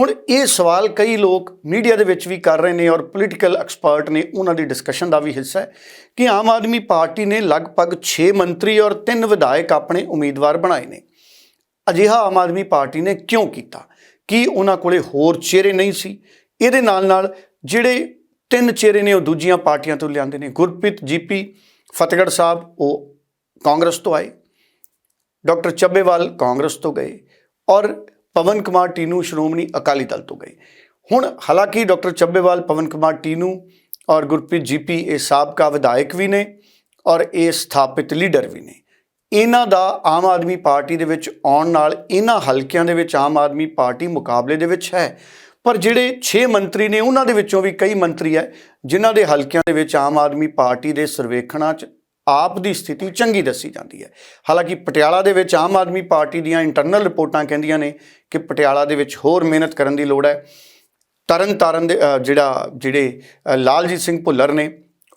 ਹੁਣ ਇਹ ਸਵਾਲ ਕਈ ਲੋਕ ਮੀਡੀਆ ਦੇ ਵਿੱਚ ਵੀ ਕਰ ਰਹੇ ਨੇ ਔਰ ਪੋਲੀਟੀਕਲ ਐਕਸਪਰਟ ਨੇ ਉਹਨਾਂ ਦੀ ਡਿਸਕਸ਼ਨ ਦਾ ਵੀ ਹਿੱਸਾ ਹੈ ਕਿ ਆਮ ਆਦਮੀ ਪਾਰਟੀ ਨੇ ਲਗਭਗ 6 ਮੰਤਰੀ ਔਰ 3 ਵਿਧਾਇਕ ਆਪਣੇ ਉਮੀਦਵਾਰ ਬਣਾਏ ਨੇ। ਅਜਿਹਾ ਆਮ ਆਦਮੀ ਪਾਰਟੀ ਨੇ ਕਿਉਂ ਕੀਤਾ? ਕੀ ਉਹਨਾਂ ਕੋਲੇ ਹੋਰ ਚਿਹਰੇ ਨਹੀਂ ਸੀ? ਇਹਦੇ ਨਾਲ ਨਾਲ ਜਿਹੜੇ ਤਿੰਨ ਚਿਹਰੇ ਨੇ ਉਹ ਦੂਜੀਆਂ ਪਾਰਟੀਆਂ ਤੋਂ ਲਿਆਂਦੇ ਨੇ। ਗੁਰਪ੍ਰੀਤ ਜੀਪੀ, ਫਤਿਹਗੜ੍ਹ ਸਾਹਿਬ, ਉਹ ਕਾਂਗਰਸ ਤੋਂ ਆਏ। ਡਾਕਟਰ ਚੱਬੇਵਾਲ ਕਾਂਗਰਸ ਤੋਂ ਗਏ ਔਰ ਪਵਨ ਕੁਮਾਰ ਟੀਨੂ ਸ਼੍ਰੋਮਣੀ ਅਕਾਲੀ ਦਲ ਤੋਂ ਗਏ। ਹੁਣ ਹਾਲਾਂਕਿ ਡਾਕਟਰ ਚੱਬੇਵਾਲ, ਪਵਨ ਕੁਮਾਰ ਟੀਨੂ ਔਰ ਗੁਰਪ੍ਰੀਤ ਜੀਪੀ ਇਹ ਸਾਬਕਾ ਵਿਧਾਇਕ ਵੀ ਨੇ ਔਰ ਇਹ ਸਥਾਪਿਤ ਲੀਡਰ ਵੀ ਨੇ। ਇਹਨਾਂ ਦਾ ਆਮ ਆਦਮੀ ਪਾਰਟੀ ਦੇ ਵਿੱਚ ਆਉਣ ਨਾਲ ਇਹਨਾਂ ਹਲਕਿਆਂ ਦੇ ਵਿੱਚ ਆਮ ਆਦਮੀ ਪਾਰਟੀ ਮੁਕਾਬਲੇ ਦੇ ਵਿੱਚ ਹੈ। ਪਰ ਜਿਹੜੇ 6 ਮੰਤਰੀ ਨੇ, ਉਹਨਾਂ ਦੇ ਵਿੱਚੋਂ ਵੀ ਕਈ ਮੰਤਰੀ ਹੈ ਜਿਨ੍ਹਾਂ ਦੇ ਹਲਕਿਆਂ ਦੇ ਵਿੱਚ ਆਮ ਆਦਮੀ ਪਾਰਟੀ ਦੇ ਸਰਵੇਖਣਾਂ 'ਚ ਆਪ ਦੀ ਸਥਿਤੀ ਚੰਗੀ ਦੱਸੀ ਜਾਂਦੀ ਹੈ ਹਾਲਾਂਕਿ ਪਟਿਆਲਾ ਦੇ ਵਿੱਚ ਆਮ ਆਦਮੀ ਪਾਰਟੀ ਦੀਆਂ ਇੰਟਰਨਲ ਰਿਪੋਰਟਾਂ ਕਹਿੰਦੀਆਂ ਨੇ ਕਿ ਪਟਿਆਲਾ ਦੇ ਵਿੱਚ ਹੋਰ ਮਿਹਨਤ ਕਰਨ ਦੀ ਲੋੜ ਹੈ ਤਰਨ ਤਾਰਨ ਦੇ ਜਿਹੜਾ, ਜਿਹੜੇ ਲਾਲਜੀਤ ਸਿੰਘ ਭੁੱਲਰ ਨੇ,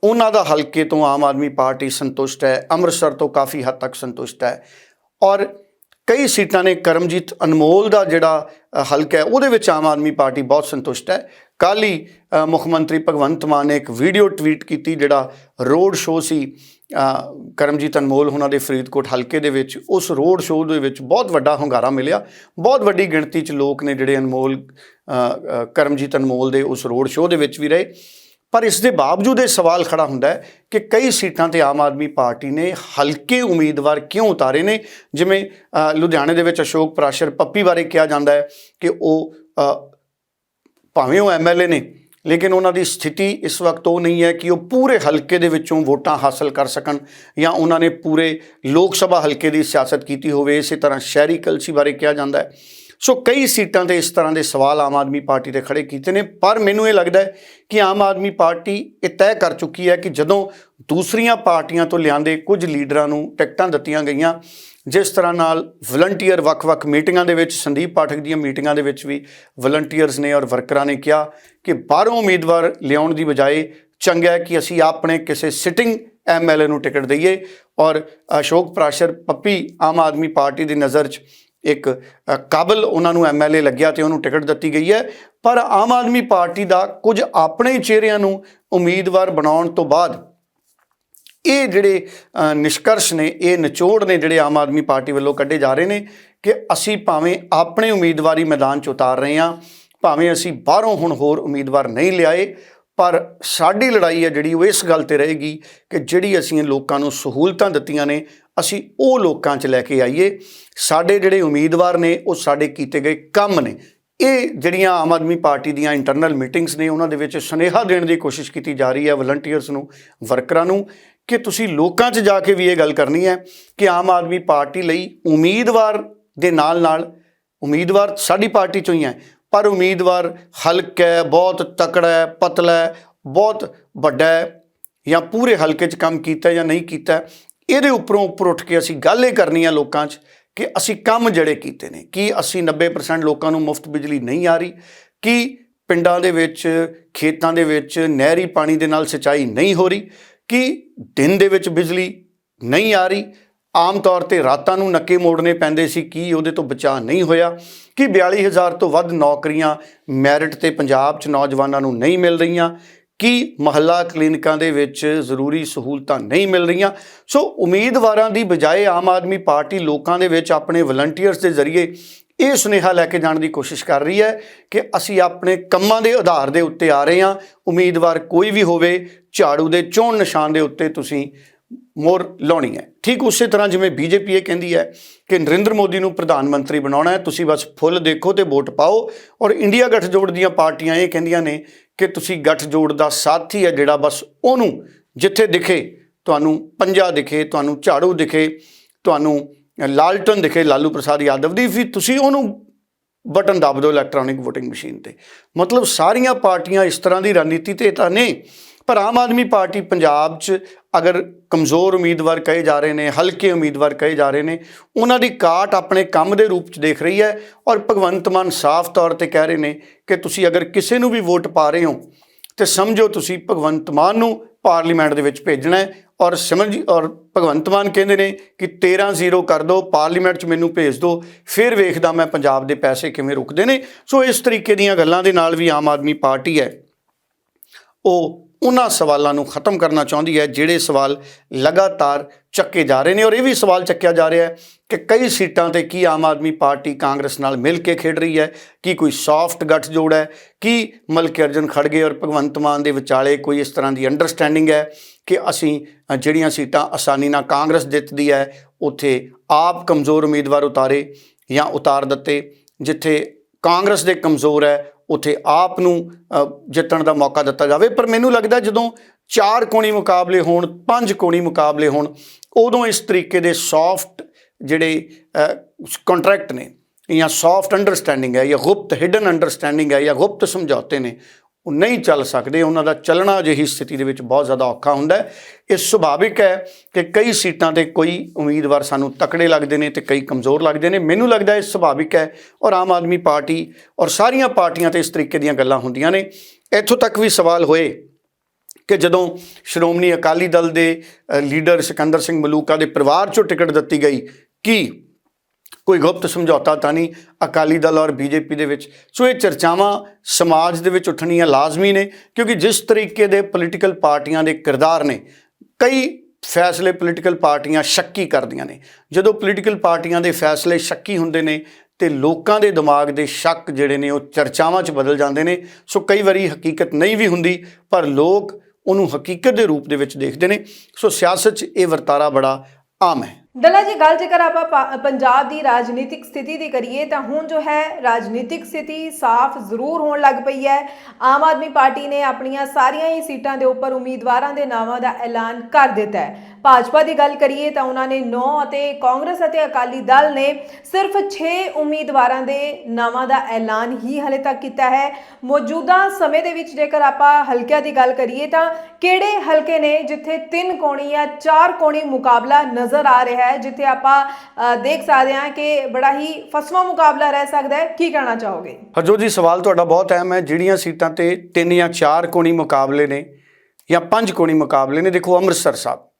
ਉਹਨਾਂ ਦਾ ਹਲਕੇ ਤੋਂ ਆਮ ਆਦਮੀ ਪਾਰਟੀ ਸੰਤੁਸ਼ਟ ਹੈ ਅੰਮ੍ਰਿਤਸਰ ਤੋਂ ਕਾਫੀ ਹੱਦ ਤੱਕ ਸੰਤੁਸ਼ਟ ਹੈ ਔਰ ਕਈ ਸੀਟਾਂ ਨੇ ਕਰਮਜੀਤ ਅਨਮੋਲ ਦਾ ਜਿਹੜਾ ਹਲਕਾ ਹੈ, ਉਹਦੇ ਵਿੱਚ ਆਮ ਆਦਮੀ ਪਾਰਟੀ ਬਹੁਤ ਸੰਤੁਸ਼ਟ ਹੈ। ਕੱਲ੍ਹ ਹੀ ਮੁੱਖ ਮੰਤਰੀ ਭਗਵੰਤ ਮਾਨ ਨੇ ਇੱਕ ਵੀਡੀਓ ਟਵੀਟ ਕੀਤੀ ਜਿਹੜਾ ਰੋਡ ਸ਼ੋਅ ਸੀ ਕਰਮਜੀਤ ਅਨਮੋਲ ਉਹਨਾਂ ਦੇ ਫਰੀਦਕੋਟ ਹਲਕੇ ਦੇ ਵਿੱਚ। ਉਸ ਰੋਡ ਸ਼ੋਅ ਦੇ ਵਿੱਚ ਬਹੁਤ ਵੱਡਾ ਹੁੰਗਾਰਾ ਮਿਲਿਆ। ਬਹੁਤ ਵੱਡੀ ਗਿਣਤੀ 'ਚ ਲੋਕ ਨੇ ਜਿਹੜੇ ਅਨਮੋਲ ਕਰਮਜੀਤ ਅਨਮੋਲ ਦੇ ਉਸ ਰੋਡ ਸ਼ੋਅ ਦੇ ਵਿੱਚ ਵੀ ਰਹੇ। ਪਰ ਇਸ ਦੇ ਬਾਵਜੂਦ ਇਹ ਸਵਾਲ ਖੜਾ ਹੁੰਦਾ ਹੈ ਕਿ ਕਈ ਸੀਟਾਂ ਤੇ ਆਮ ਆਦਮੀ ਪਾਰਟੀ ਨੇ ਹਲਕੇ ਉਮੀਦਵਾਰ ਕਿਉਂ ਉਤਾਰੇ ਨੇ? ਜਿਵੇਂ ਲੁਧਿਆਣੇ ਦੇ ਵਿੱਚ ਅਸ਼ੋਕ ਪ੍ਰਾਸ਼ਰ ਪੱਪੀ ਬਾਰੇ ਕਿਹਾ ਜਾਂਦਾ ਹੈ ਕਿ ਉਹ ਭਾਵੇਂ ਉਹ ਐਮਐਲਏ ਨੇ, ਲੇਕਿਨ ਉਹਨਾਂ ਦੀ ਸਥਿਤੀ ਇਸ ਵਕਤ ਉਹ ਨਹੀਂ ਹੈ ਕਿ ਉਹ ਪੂਰੇ ਹਲਕੇ ਦੇ ਵਿੱਚੋਂ ਵੋਟਾਂ ਹਾਸਲ ਕਰ ਸਕਣ ਜਾਂ ਉਹਨਾਂ ਨੇ ਪੂਰੇ ਲੋਕ ਸਭਾ ਹਲਕੇ ਦੀ ਸਿਆਸਤ ਕੀਤੀ ਹੋਵੇ। ਇਸੇ ਤਰ੍ਹਾਂ ਸ਼ਹਿਰੀ ਕਲਸੀ ਬਾਰੇ ਕਿਹਾ ਜਾਂਦਾ ਹੈ ਸੋ ਕਈ ਸੀਟਾਂ ਤੇ ਇਸ ਤਰ੍ਹਾਂ ਦੇ ਸਵਾਲ ਆਮ ਆਦਮੀ ਪਾਰਟੀ ਦੇ ਖੜੇ ਕੀਤੇ ਨੇ, ਪਰ ਮੈਨੂੰ ਇਹ ਲੱਗਦਾ ਹੈ ਕਿ ਆਮ ਆਦਮੀ ਪਾਰਟੀ ਇਹ ਤੈਅ ਕਰ ਚੁੱਕੀ ਹੈ ਕਿ ਜਦੋਂ ਦੂਸਰੀਆਂ ਪਾਰਟੀਆਂ ਤੋਂ ਲਿਆਂਦੇ ਕੁਝ ਲੀਡਰਾਂ ਨੂੰ ਟਿਕਟਾਂ ਦਿੱਤੀਆਂ ਗਈਆਂ, ਜਿਸ ਤਰ੍ਹਾਂ ਨਾਲ ਵਲੰਟੀਅਰ ਵੱਖ-ਵੱਖ ਮੀਟਿੰਗਾਂ ਦੇ ਵਿੱਚ, ਸੰਦੀਪ ਪਾਠਕ ਦੀਆਂ ਮੀਟਿੰਗਾਂ ਦੇ ਵਿੱਚ ਵੀ ਵਲੰਟੀਅਰਸ ਨੇ ਔਰ ਵਰਕਰਾਂ ਨੇ ਕਿਹਾ ਕਿ ਬਾਹਰੋਂ ਉਮੀਦਵਾਰ ਲਿਆਉਣ ਦੀ ਬਜਾਏ ਚੰਗਾ ਹੈ ਕਿ ਅਸੀਂ ਆਪਣੇ ਕਿਸੇ ਸਿਟਿੰਗ ਐਮਐਲਏ ਨੂੰ ਟਿਕਟ ਦਈਏ ਔਰ ਅਸ਼ੋਕ ਪ੍ਰਾਸ਼ਰ, ਪੱਪੀ ਆਮ ਆਦਮੀ ਪਾਰਟੀ ਦੀ ਨਜ਼ਰ 'ਚ ਇੱਕ ਕਾਬਲ ਉਹਨਾਂ ਨੂੰ ਐਮਐਲਏ ਲੱਗਿਆ ਤੇ ਉਹਨੂੰ ਟਿਕਟ ਦਿੱਤੀ ਗਈ ਹੈ। ਪਰ ਆਮ ਆਦਮੀ ਪਾਰਟੀ ਦਾ ਕੁਝ ਆਪਣੇ ਚਿਹਰਿਆਂ ਨੂੰ ਉਮੀਦਵਾਰ ਬਣਾਉਣ ਤੋਂ ਬਾਅਦ ਇਹ ਜਿਹੜੇ ਨਿਸ਼ਕਰਸ਼ ਨੇ, ਇਹ ਨਿਚੋੜ ਨੇ ਜਿਹੜੇ ਆਮ ਆਦਮੀ ਪਾਰਟੀ ਵੱਲੋਂ ਕੱਢੇ ਜਾ ਰਹੇ ਨੇ ਕਿ ਅਸੀਂ ਭਾਵੇਂ ਆਪਣੇ ਉਮੀਦਵਾਰੀ ਮੈਦਾਨ 'ਚ ਉਤਾਰ ਰਹੇ ਹਾਂ, ਭਾਵੇਂ ਅਸੀਂ ਬਾਹਰੋਂ ਹੁਣ ਹੋਰ ਉਮੀਦਵਾਰ ਨਹੀਂ ਲਿਆਏ ਪਰ ਸਾਡੀ ਲੜਾਈ ਹੈ ਜਿਹੜੀ ਉਹ ਇਸ ਗੱਲ ਤੇ ਰਹੇਗੀ ਕਿ ਜਿਹੜੀ ਅਸੀਂ ਲੋਕਾਂ ਨੂੰ ਸਹੂਲਤਾਂ ਦਿੱਤੀਆਂ ਨੇ, ਅਸੀਂ ਉਹ ਲੋਕਾਂ 'ਚ ਲੈ ਕੇ ਆਈਏ। ਸਾਡੇ ਜਿਹੜੇ ਉਮੀਦਵਾਰ ਨੇ, ਉਹ ਸਾਡੇ ਕੀਤੇ ਗਏ ਕੰਮ ਨੇ। ਇਹ ਜਿਹੜੀਆਂ ਆਮ ਆਦਮੀ ਪਾਰਟੀ ਦੀਆਂ ਇੰਟਰਨਲ ਮੀਟਿੰਗਸ ਨੇ, ਉਹਨਾਂ ਦੇ ਵਿੱਚ ਸੁਨੇਹਾ ਦੇਣ ਦੀ ਕੋਸ਼ਿਸ਼ ਕੀਤੀ ਜਾ ਰਹੀ ਹੈ ਵਲੰਟੀਅਰਸ ਨੂੰ ਵਰਕਰਾਂ ਨੂੰ, ਕਿ ਤੁਸੀਂ ਲੋਕਾਂ 'ਚ ਜਾ ਕੇ ਵੀ ਇਹ ਗੱਲ ਕਰਨੀ ਹੈ ਕਿ ਆਮ ਆਦਮੀ ਪਾਰਟੀ ਲਈ ਉਮੀਦਵਾਰ ਦੇ ਨਾਲ ਨਾਲ ਉਮੀਦਵਾਰ ਸਾਡੀ ਪਾਰਟੀ 'ਚੋਂ ਹੀ ਹੈ ਪਰ ਉਮੀਦਵਾਰ ਹਲਕਾ ਹੈ, ਬਹੁਤ ਤਕੜਾ ਹੈ, ਪਤਲਾ ਹੈ, ਬਹੁਤ ਵੱਡਾ ਹੈ ਜਾਂ ਪੂਰੇ ਹਲਕੇ 'ਚ ਕੰਮ ਕੀਤਾ ਜਾਂ ਨਹੀਂ ਕੀਤਾ, ਇਹਦੇ ਉੱਪਰੋਂ ਉੱਪਰ ਉੱਠ ਕੇ ਅਸੀਂ ਗੱਲ ਇਹ ਕਰਨੀ ਆ ਲੋਕਾਂ 'ਚ ਕਿ ਅਸੀਂ ਕੰਮ ਜਿਹੜੇ ਕੀਤੇ ਨੇ, ਕੀ ਅਸੀਂ 90% ਲੋਕਾਂ ਨੂੰ ਮੁਫਤ ਬਿਜਲੀ ਨਹੀਂ ਆ ਰਹੀ, ਕੀ ਪਿੰਡਾਂ ਦੇ ਵਿੱਚ, ਖੇਤਾਂ ਦੇ ਵਿੱਚ ਨਹਿਰੀ ਪਾਣੀ ਦੇ ਨਾਲ ਸਿੰਚਾਈ ਨਹੀਂ ਹੋ ਰਹੀ, ਕਿ ਦਿਨ ਦੇ ਵਿੱਚ ਬਿਜਲੀ ਨਹੀਂ ਆ ਰਹੀ ਆਮ ਤੌਰ ਤੇ ਰਾਤਾਂ ਨੂੰ ਨੱਕੇ ਮੋੜਨੇ ਪੈਂਦੇ ਸੀ, ਕੀ ਉਹਦੇ ਤੋਂ ਬਚਾਅ ਨਹੀਂ ਹੋਇਆ? ਕਿ 42000 ਤੋਂ ਵੱਧ ਨੌਕਰੀਆਂ ਮੈਰਿਟ ਤੇ ਪੰਜਾਬ 'ਚ ਨੌਜਵਾਨਾਂ ਨੂੰ ਨਹੀਂ ਮਿਲ ਰਹੀਆਂ? ਕਿ ਮਹੱਲਾ ਕਲੀਨਿਕਾਂ ਦੇ ਵਿੱਚ ਜ਼ਰੂਰੀ ਸਹੂਲਤਾਂ ਨਹੀਂ ਮਿਲ ਰਹੀਆਂ? ਸੋ ਉਮੀਦਵਾਰਾਂ ਦੀ ਬਜਾਏ ਆਮ ਆਦਮੀ ਪਾਰਟੀ ਲੋਕਾਂ ਦੇ ਵਿੱਚ ਆਪਣੇ ਵਲੰਟੀਅਰਸ ਦੇ ਜ਼ਰੀਏ ਇਹ ਸੁਨੇਹਾ ਲੈ ਕੇ ਜਾਣ ਦੀ ਕੋਸ਼ਿਸ਼ ਕਰ ਰਹੀ ਹੈ ਕਿ ਅਸੀਂ ਆਪਣੇ ਕੰਮਾਂ ਦੇ ਆਧਾਰ ਦੇ ਉੱਤੇ ਆ ਰਹੇ ਹਾਂ। ਉਮੀਦਵਾਰ ਕੋਈ ਵੀ ਹੋਵੇ, ਝਾੜੂ ਦੇ ਚੋਣ ਨਿਸ਼ਾਨ ਦੇ ਉੱਤੇ ਤੁਸੀਂ ਮੋਰ ਲਾਉਣੀ ਹੈ। ਠੀਕ ਉਸੇ ਤਰ੍ਹਾਂ ਜਿਵੇਂ ਬੀਜੇਪੀ ਇਹ ਕਹਿੰਦੀ ਹੈ ਕਿ ਨਰਿੰਦਰ ਮੋਦੀ ਨੂੰ ਪ੍ਰਧਾਨ ਮੰਤਰੀ ਬਣਾਉਣਾ ਹੈ, ਤੁਸੀਂ ਬਸ ਫੁੱਲ ਦੇਖੋ ਤੇ ਵੋਟ ਪਾਓ। ਔਰ ਇੰਡੀਆ ਗੱਠਜੋੜ ਦੀਆਂ ਪਾਰਟੀਆਂ ਇਹ ਕਹਿੰਦੀਆਂ ਨੇ ਕਿ ਤੁਸੀਂ ਗੱਠਜੋੜ ਦਾ ਸਾਥੀ ਹੈ ਜਿਹੜਾ ਬਸ ਉਹਨੂੰ ਜਿੱਥੇ ਦਿਖੇ ਤੁਹਾਨੂੰ ਪੰਜਾ ਦਿਖੇ, ਤੁਹਾਨੂੰ ਝਾੜੂ ਦਿਖੇ, ਤੁਹਾਨੂੰ ਲਾਲਟਨ ਦਿਖੇ, ਲਾਲੂ ਪ੍ਰਸਾਦ ਯਾਦਵ ਦੀ ਵੀ ਤੁਸੀਂ ਉਹਨੂੰ ਬਟਨ ਦਬ ਦਿਓ ਇਲੈਕਟ੍ਰੋਨਿਕ VOTING ਮਸ਼ੀਨ ਤੇ। ਮਤਲਬ ਸਾਰੀਆਂ ਪਾਰਟੀਆਂ ਇਸ ਤਰ੍ਹਾਂ ਦੀ ਰਣਨੀਤੀ ਤੇ ਤਾਂ ਨੇ। ਪਰ ਆਮ ਆਦਮੀ ਪਾਰਟੀ ਪੰਜਾਬ 'ਚ ਅਗਰ ਕਮਜ਼ੋਰ ਉਮੀਦਵਾਰ ਕਹੇ ਜਾ ਰਹੇ ਨੇ, ਹਲਕੇ ਉਮੀਦਵਾਰ ਕਹੇ ਜਾ ਰਹੇ ਨੇ, ਉਹਨਾਂ ਦੀ ਕਾਟ ਆਪਣੇ ਕੰਮ ਦੇ ਰੂਪ 'ਚ ਦੇਖ ਰਹੀ ਹੈ ਔਰ ਭਗਵੰਤ ਮਾਨ ਸਾਫ਼ ਤੌਰ ਤੇ ਕਹਿ ਰਹੇ ਨੇ ਕਿ ਤੁਸੀਂ ਅਗਰ ਕਿਸੇ ਨੂੰ ਵੀ ਵੋਟ ਪਾ ਰਹੇ ਹੋ, ਤੇ ਸਮਝੋ ਤੁਸੀਂ ਭਗਵੰਤ ਮਾਨ ਨੂੰ ਪਾਰਲੀਮੈਂਟ ਦੇ ਵਿੱਚ ਭੇਜਣਾ ਹੈ ਔਰ ਸਮਝ, ਔਰ ਭਗਵੰਤ ਮਾਨ ਕਹਿੰਦੇ ਨੇ ਕਿ 13-0 ਕਰ ਦਿਓ ਪਾਰਲੀਮੈਂਟ 'ਚ ਮੈਨੂੰ ਭੇਜ ਦਿਓ ਫਿਰ ਵੇਖਦਾ ਮੈਂ ਪੰਜਾਬ ਦੇ ਪੈਸੇ ਕਿਵੇਂ ਰੁਕਦੇ ਨੇ। ਸੋ ਇਸ ਤਰੀਕੇ ਦੀਆਂ ਗੱਲਾਂ ਦੇ ਨਾਲ ਵੀ ਆਮ ਆਦਮੀ ਪਾਰਟੀ ਹੈ। ਉਹ ਉਹਨਾਂ ਸਵਾਲਾਂ ਨੂੰ ਖਤਮ ਕਰਨਾ ਚਾਹੁੰਦੀ ਹੈ, ਜਿਹੜੇ ਸਵਾਲ ਲਗਾਤਾਰ ਚੱਕੇ ਜਾ ਰਹੇ ਨੇ ਔਰ ਇਹ ਵੀ ਸਵਾਲ ਚੱਕਿਆ ਜਾ ਰਿਹਾ ਹੈ ਕਿ ਕਈ ਸੀਟਾਂ ਤੇ ਕੀ ਆਮ ਆਦਮੀ ਪਾਰਟੀ ਕਾਂਗਰਸ ਨਾਲ ਮਿਲ ਕੇ ਖੇਡ ਰਹੀ ਹੈ, ਕੀ ਕੋਈ ਸੌਫਟ ਗੱਠਜੋੜ ਹੈ, ਕੀ ਮਲਕ ਅਰਜਨ ਖੜਗੇ ਔਰ ਭਗਵੰਤ ਮਾਨ ਦੇ ਵਿਚਾਲੇ ਕੋਈ ਇਸ ਤਰ੍ਹਾਂ ਦੀ ਅੰਡਰਸਟੈਂਡਿੰਗ ਹੈ ਕਿ ਅਸੀਂ ਜਿਹੜੀਆਂ ਸੀਟਾਂ ਆਸਾਨੀ ਨਾਲ ਕਾਂਗਰਸ ਜਿੱਤਦੀ ਹੈ, ਉੱਥੇ ਆਪ ਕਮਜ਼ੋਰ ਉਮੀਦਵਾਰ ਉਤਾਰੇ ਜਾਂ ਉਤਾਰ ਦਿੱਤੇ, ਜਿੱਥੇ ਕਾਂਗਰਸ ਦੇ ਕਮਜ਼ੋਰ ਹੈ ਉੱਥੇ ਆਪ ਨੂੰ ਜਿੱਤਣ ਦਾ ਮੌਕਾ ਦਿੱਤਾ ਜਾਵੇ। ਪਰ ਮੈਨੂੰ ਲੱਗਦਾ ਜਦੋਂ ਚਾਰ ਕੋਣੀ ਮੁਕਾਬਲੇ ਹੋਣ, ਪੰਜ ਕੋਣੀ ਮੁਕਾਬਲੇ ਹੋਣ, ਉਦੋਂ ਇਸ ਤਰੀਕੇ ਦੇ ਸੌਫਟ ਜਿਹੜੇ ਕੰਟਰੈਕਟ ਨੇ ਜਾਂ ਸੌਫਟ ਅੰਡਰਸਟੈਂਡਿੰਗ ਹੈ ਜਾਂ ਗੁਪਤ ਹਿਡਨ ਅੰਡਰਸਟੈਂਡਿੰਗ ਹੈ ਜਾਂ ਗੁਪਤ ਸਮਝੌਤੇ ਨੇ ਉਹ ਨਹੀਂ ਚੱਲ ਸਕਦੇ, ਉਹਨਾਂ ਦਾ ਚੱਲਣਾ ਅਜਿਹੀ ਸਥਿਤੀ ਦੇ ਵਿੱਚ ਬਹੁਤ ਜ਼ਿਆਦਾ ਔਖਾ ਹੁੰਦਾ ਹੈ। ਇਹ ਸੁਭਾਵਿਕ ਹੈ ਕਿ ਕਈ ਸੀਟਾਂ ਤੇ ਕੋਈ ਉਮੀਦਵਾਰ ਸਾਨੂੰ ਤਕੜੇ ਲੱਗਦੇ ਨੇ ਤੇ ਕਈ ਕਮਜ਼ੋਰ ਲੱਗਦੇ ਨੇ। ਮੈਨੂੰ ਲੱਗਦਾ ਇਹ ਸੁਭਾਵਿਕ ਹੈ ਔਰ ਆਮ ਆਦਮੀ ਪਾਰਟੀ ਔਰ ਸਾਰੀਆਂ ਪਾਰਟੀਆਂ ਤੇ ਇਸ ਤਰੀਕੇ ਦੀਆਂ ਗੱਲਾਂ ਹੁੰਦੀਆਂ ਨੇ। ਇੱਥੋਂ ਤੱਕ ਵੀ ਸਵਾਲ ਹੋਏ ਕਿ ਜਦੋਂ ਸ਼੍ਰੋਮਣੀ ਅਕਾਲੀ ਦਲ ਦੇ ਲੀਡਰ ਸਿਕੰਦਰ ਸਿੰਘ ਮਲੂਕਾ ਦੇ ਪਰਿਵਾਰ ਚੋਂ ਟਿਕਟ ਦਿੱਤੀ ਗਈ, ਕੀ ਕੋਈ ਗੁਪਤ ਸਮਝੌਤਾ ਤਾਂ ਨਹੀਂ। ਅਕਾਲੀ ਦਲ ਔਰ ਬੀਜੇਪੀ ਦੇ ਵਿੱਚ। ਸੋ ਇਹ ਚਰਚਾਵਾਂ ਸਮਾਜ ਦੇ ਵਿੱਚ ਉੱਠਣੀਆਂ ਲਾਜ਼ਮੀ ਨੇ, ਕਿਉਂਕਿ ਜਿਸ ਤਰੀਕੇ ਦੇ ਪੋਲੀਟੀਕਲ ਪਾਰਟੀਆਂ ਦੇ ਕਿਰਦਾਰ ਨੇ, ਕਈ ਫੈਸਲੇ ਪੋਲੀਟੀਕਲ ਪਾਰਟੀਆਂ ਸ਼ੱਕੀ ਕਰਦੀਆਂ ਨੇ। ਜਦੋਂ ਪੋਲੀਟੀਕਲ ਪਾਰਟੀਆਂ ਦੇ ਫੈਸਲੇ ਸ਼ੱਕੀ ਹੁੰਦੇ ਨੇ, ਤੇ ਲੋਕਾਂ ਦੇ ਦਿਮਾਗ ਦੇ ਸ਼ੱਕ ਜਿਹੜੇ ਨੇ, ਉਹ ਚਰਚਾਵਾਂ 'ਚ ਬਦਲ ਜਾਂਦੇ ਨੇ। ਸੋ ਕਈ ਵਾਰੀ ਹਕੀਕਤ ਨਹੀਂ ਵੀ ਹੁੰਦੀ, ਪਰ ਲੋਕ ਉਹਨੂੰ ਹਕੀਕਤ ਦੇ ਰੂਪ ਦੇ ਵਿੱਚ ਦੇਖਦੇ ਨੇ। ਸੋ ਸਿਆਸਤ 'ਚ ਇਹ ਵਰਤਾਰਾ ਬੜਾ ਆਮ ਹੈ। ਦਲਾ ਜੀ, ਗੱਲ ਜੇਕਰ ਆਪਾਂ ਪਾ- ਪੰਜਾਬ ਦੀ ਰਾਜਨੀਤਿਕ ਸਥਿਤੀ ਦੀ ਕਰੀਏ, ਤਾਂ ਹੁਣ ਜੋ ਹੈ, ਰਾਜਨੀਤਿਕ ਸਥਿਤੀ ਸਾਫ਼ ਜ਼ਰੂਰ ਹੋਣ ਲੱਗ ਪਈ ਹੈ। ਆਮ ਆਦਮੀ ਪਾਰਟੀ ਨੇ ਆਪਣੀਆਂ ਸਾਰੀਆਂ ਹੀ ਸੀਟਾਂ ਦੇ ਉੱਪਰ ਉਮੀਦਵਾਰਾਂ ਦੇ ਨਾਵਾਂ ਦਾ ਐਲਾਨ ਕਰ ਦਿੱਤਾ ਹੈ। ਭਾਜਪਾ ਦੀ ਗੱਲ ਕਰੀਏ ਤਾਂ ਉਹਨਾਂ ਨੇ 9 ਅਤੇ ਕਾਂਗਰਸ ਅਤੇ ਅਕਾਲੀ ਦਲ ਨੇ ਸਿਰਫ 6 ਉਮੀਦਵਾਰਾਂ ਦੇ ਨਾਵਾਂ ਦਾ ਐਲਾਨ ਹੀ ਹਲੇ ਤੱਕ ਕੀਤਾ ਹੈ। ਮੌਜੂਦਾ ਸਮੇਂ ਦੇ ਵਿੱਚ ਜੇਕਰ ਆਪਾਂ ਹਲਕਿਆਂ ਦੀ ਗੱਲ ਕਰੀਏ ਤਾਂ ਕਿਹੜੇ ਹਲਕੇ ਨੇ ਜਿੱਥੇ ਤਿੰਨ ਕੋਣੀ ਜਾਂ ਚਾਰ ਕੋਣੀ ਮੁਕਾਬਲਾ ਨਜ਼ਰ ਆ ਰਿਹਾ ਹੈ? ਜਿੱਥੇ ਆਪਾਂ ਦੇਖ ਸਕਦੇ ਹਾਂ ਕਿ ਬੜਾ ਹੀ ਫਸਵਾ ਮੁਕਾਬਲਾ ਰਹਿ ਸਕਦਾ ਹੈ। ਕੀ ਕਹਿਣਾ ਚਾਹੋਗੇ? ਹਰਜੋਤ ਜੀ, ਸਵਾਲ ਤੁਹਾਡਾ ਬਹੁਤ ਅਹਿਮ ਹੈ। ਜਿਹੜੀਆਂ ਸੀਟਾਂ ਤੇ ਤਿੰਨ ਜਾਂ ਚਾਰ ਕੋਣੀ ਮੁਕਾਬਲੇ ਨੇ ਜਾਂ ਪੰਜ ਕੋਣੀ ਮੁਕਾਬਲੇ ਨੇ, ਦੇਖੋ ਅੰਮ੍ਰਿਤਸਰ ਸਾਹਿਬ।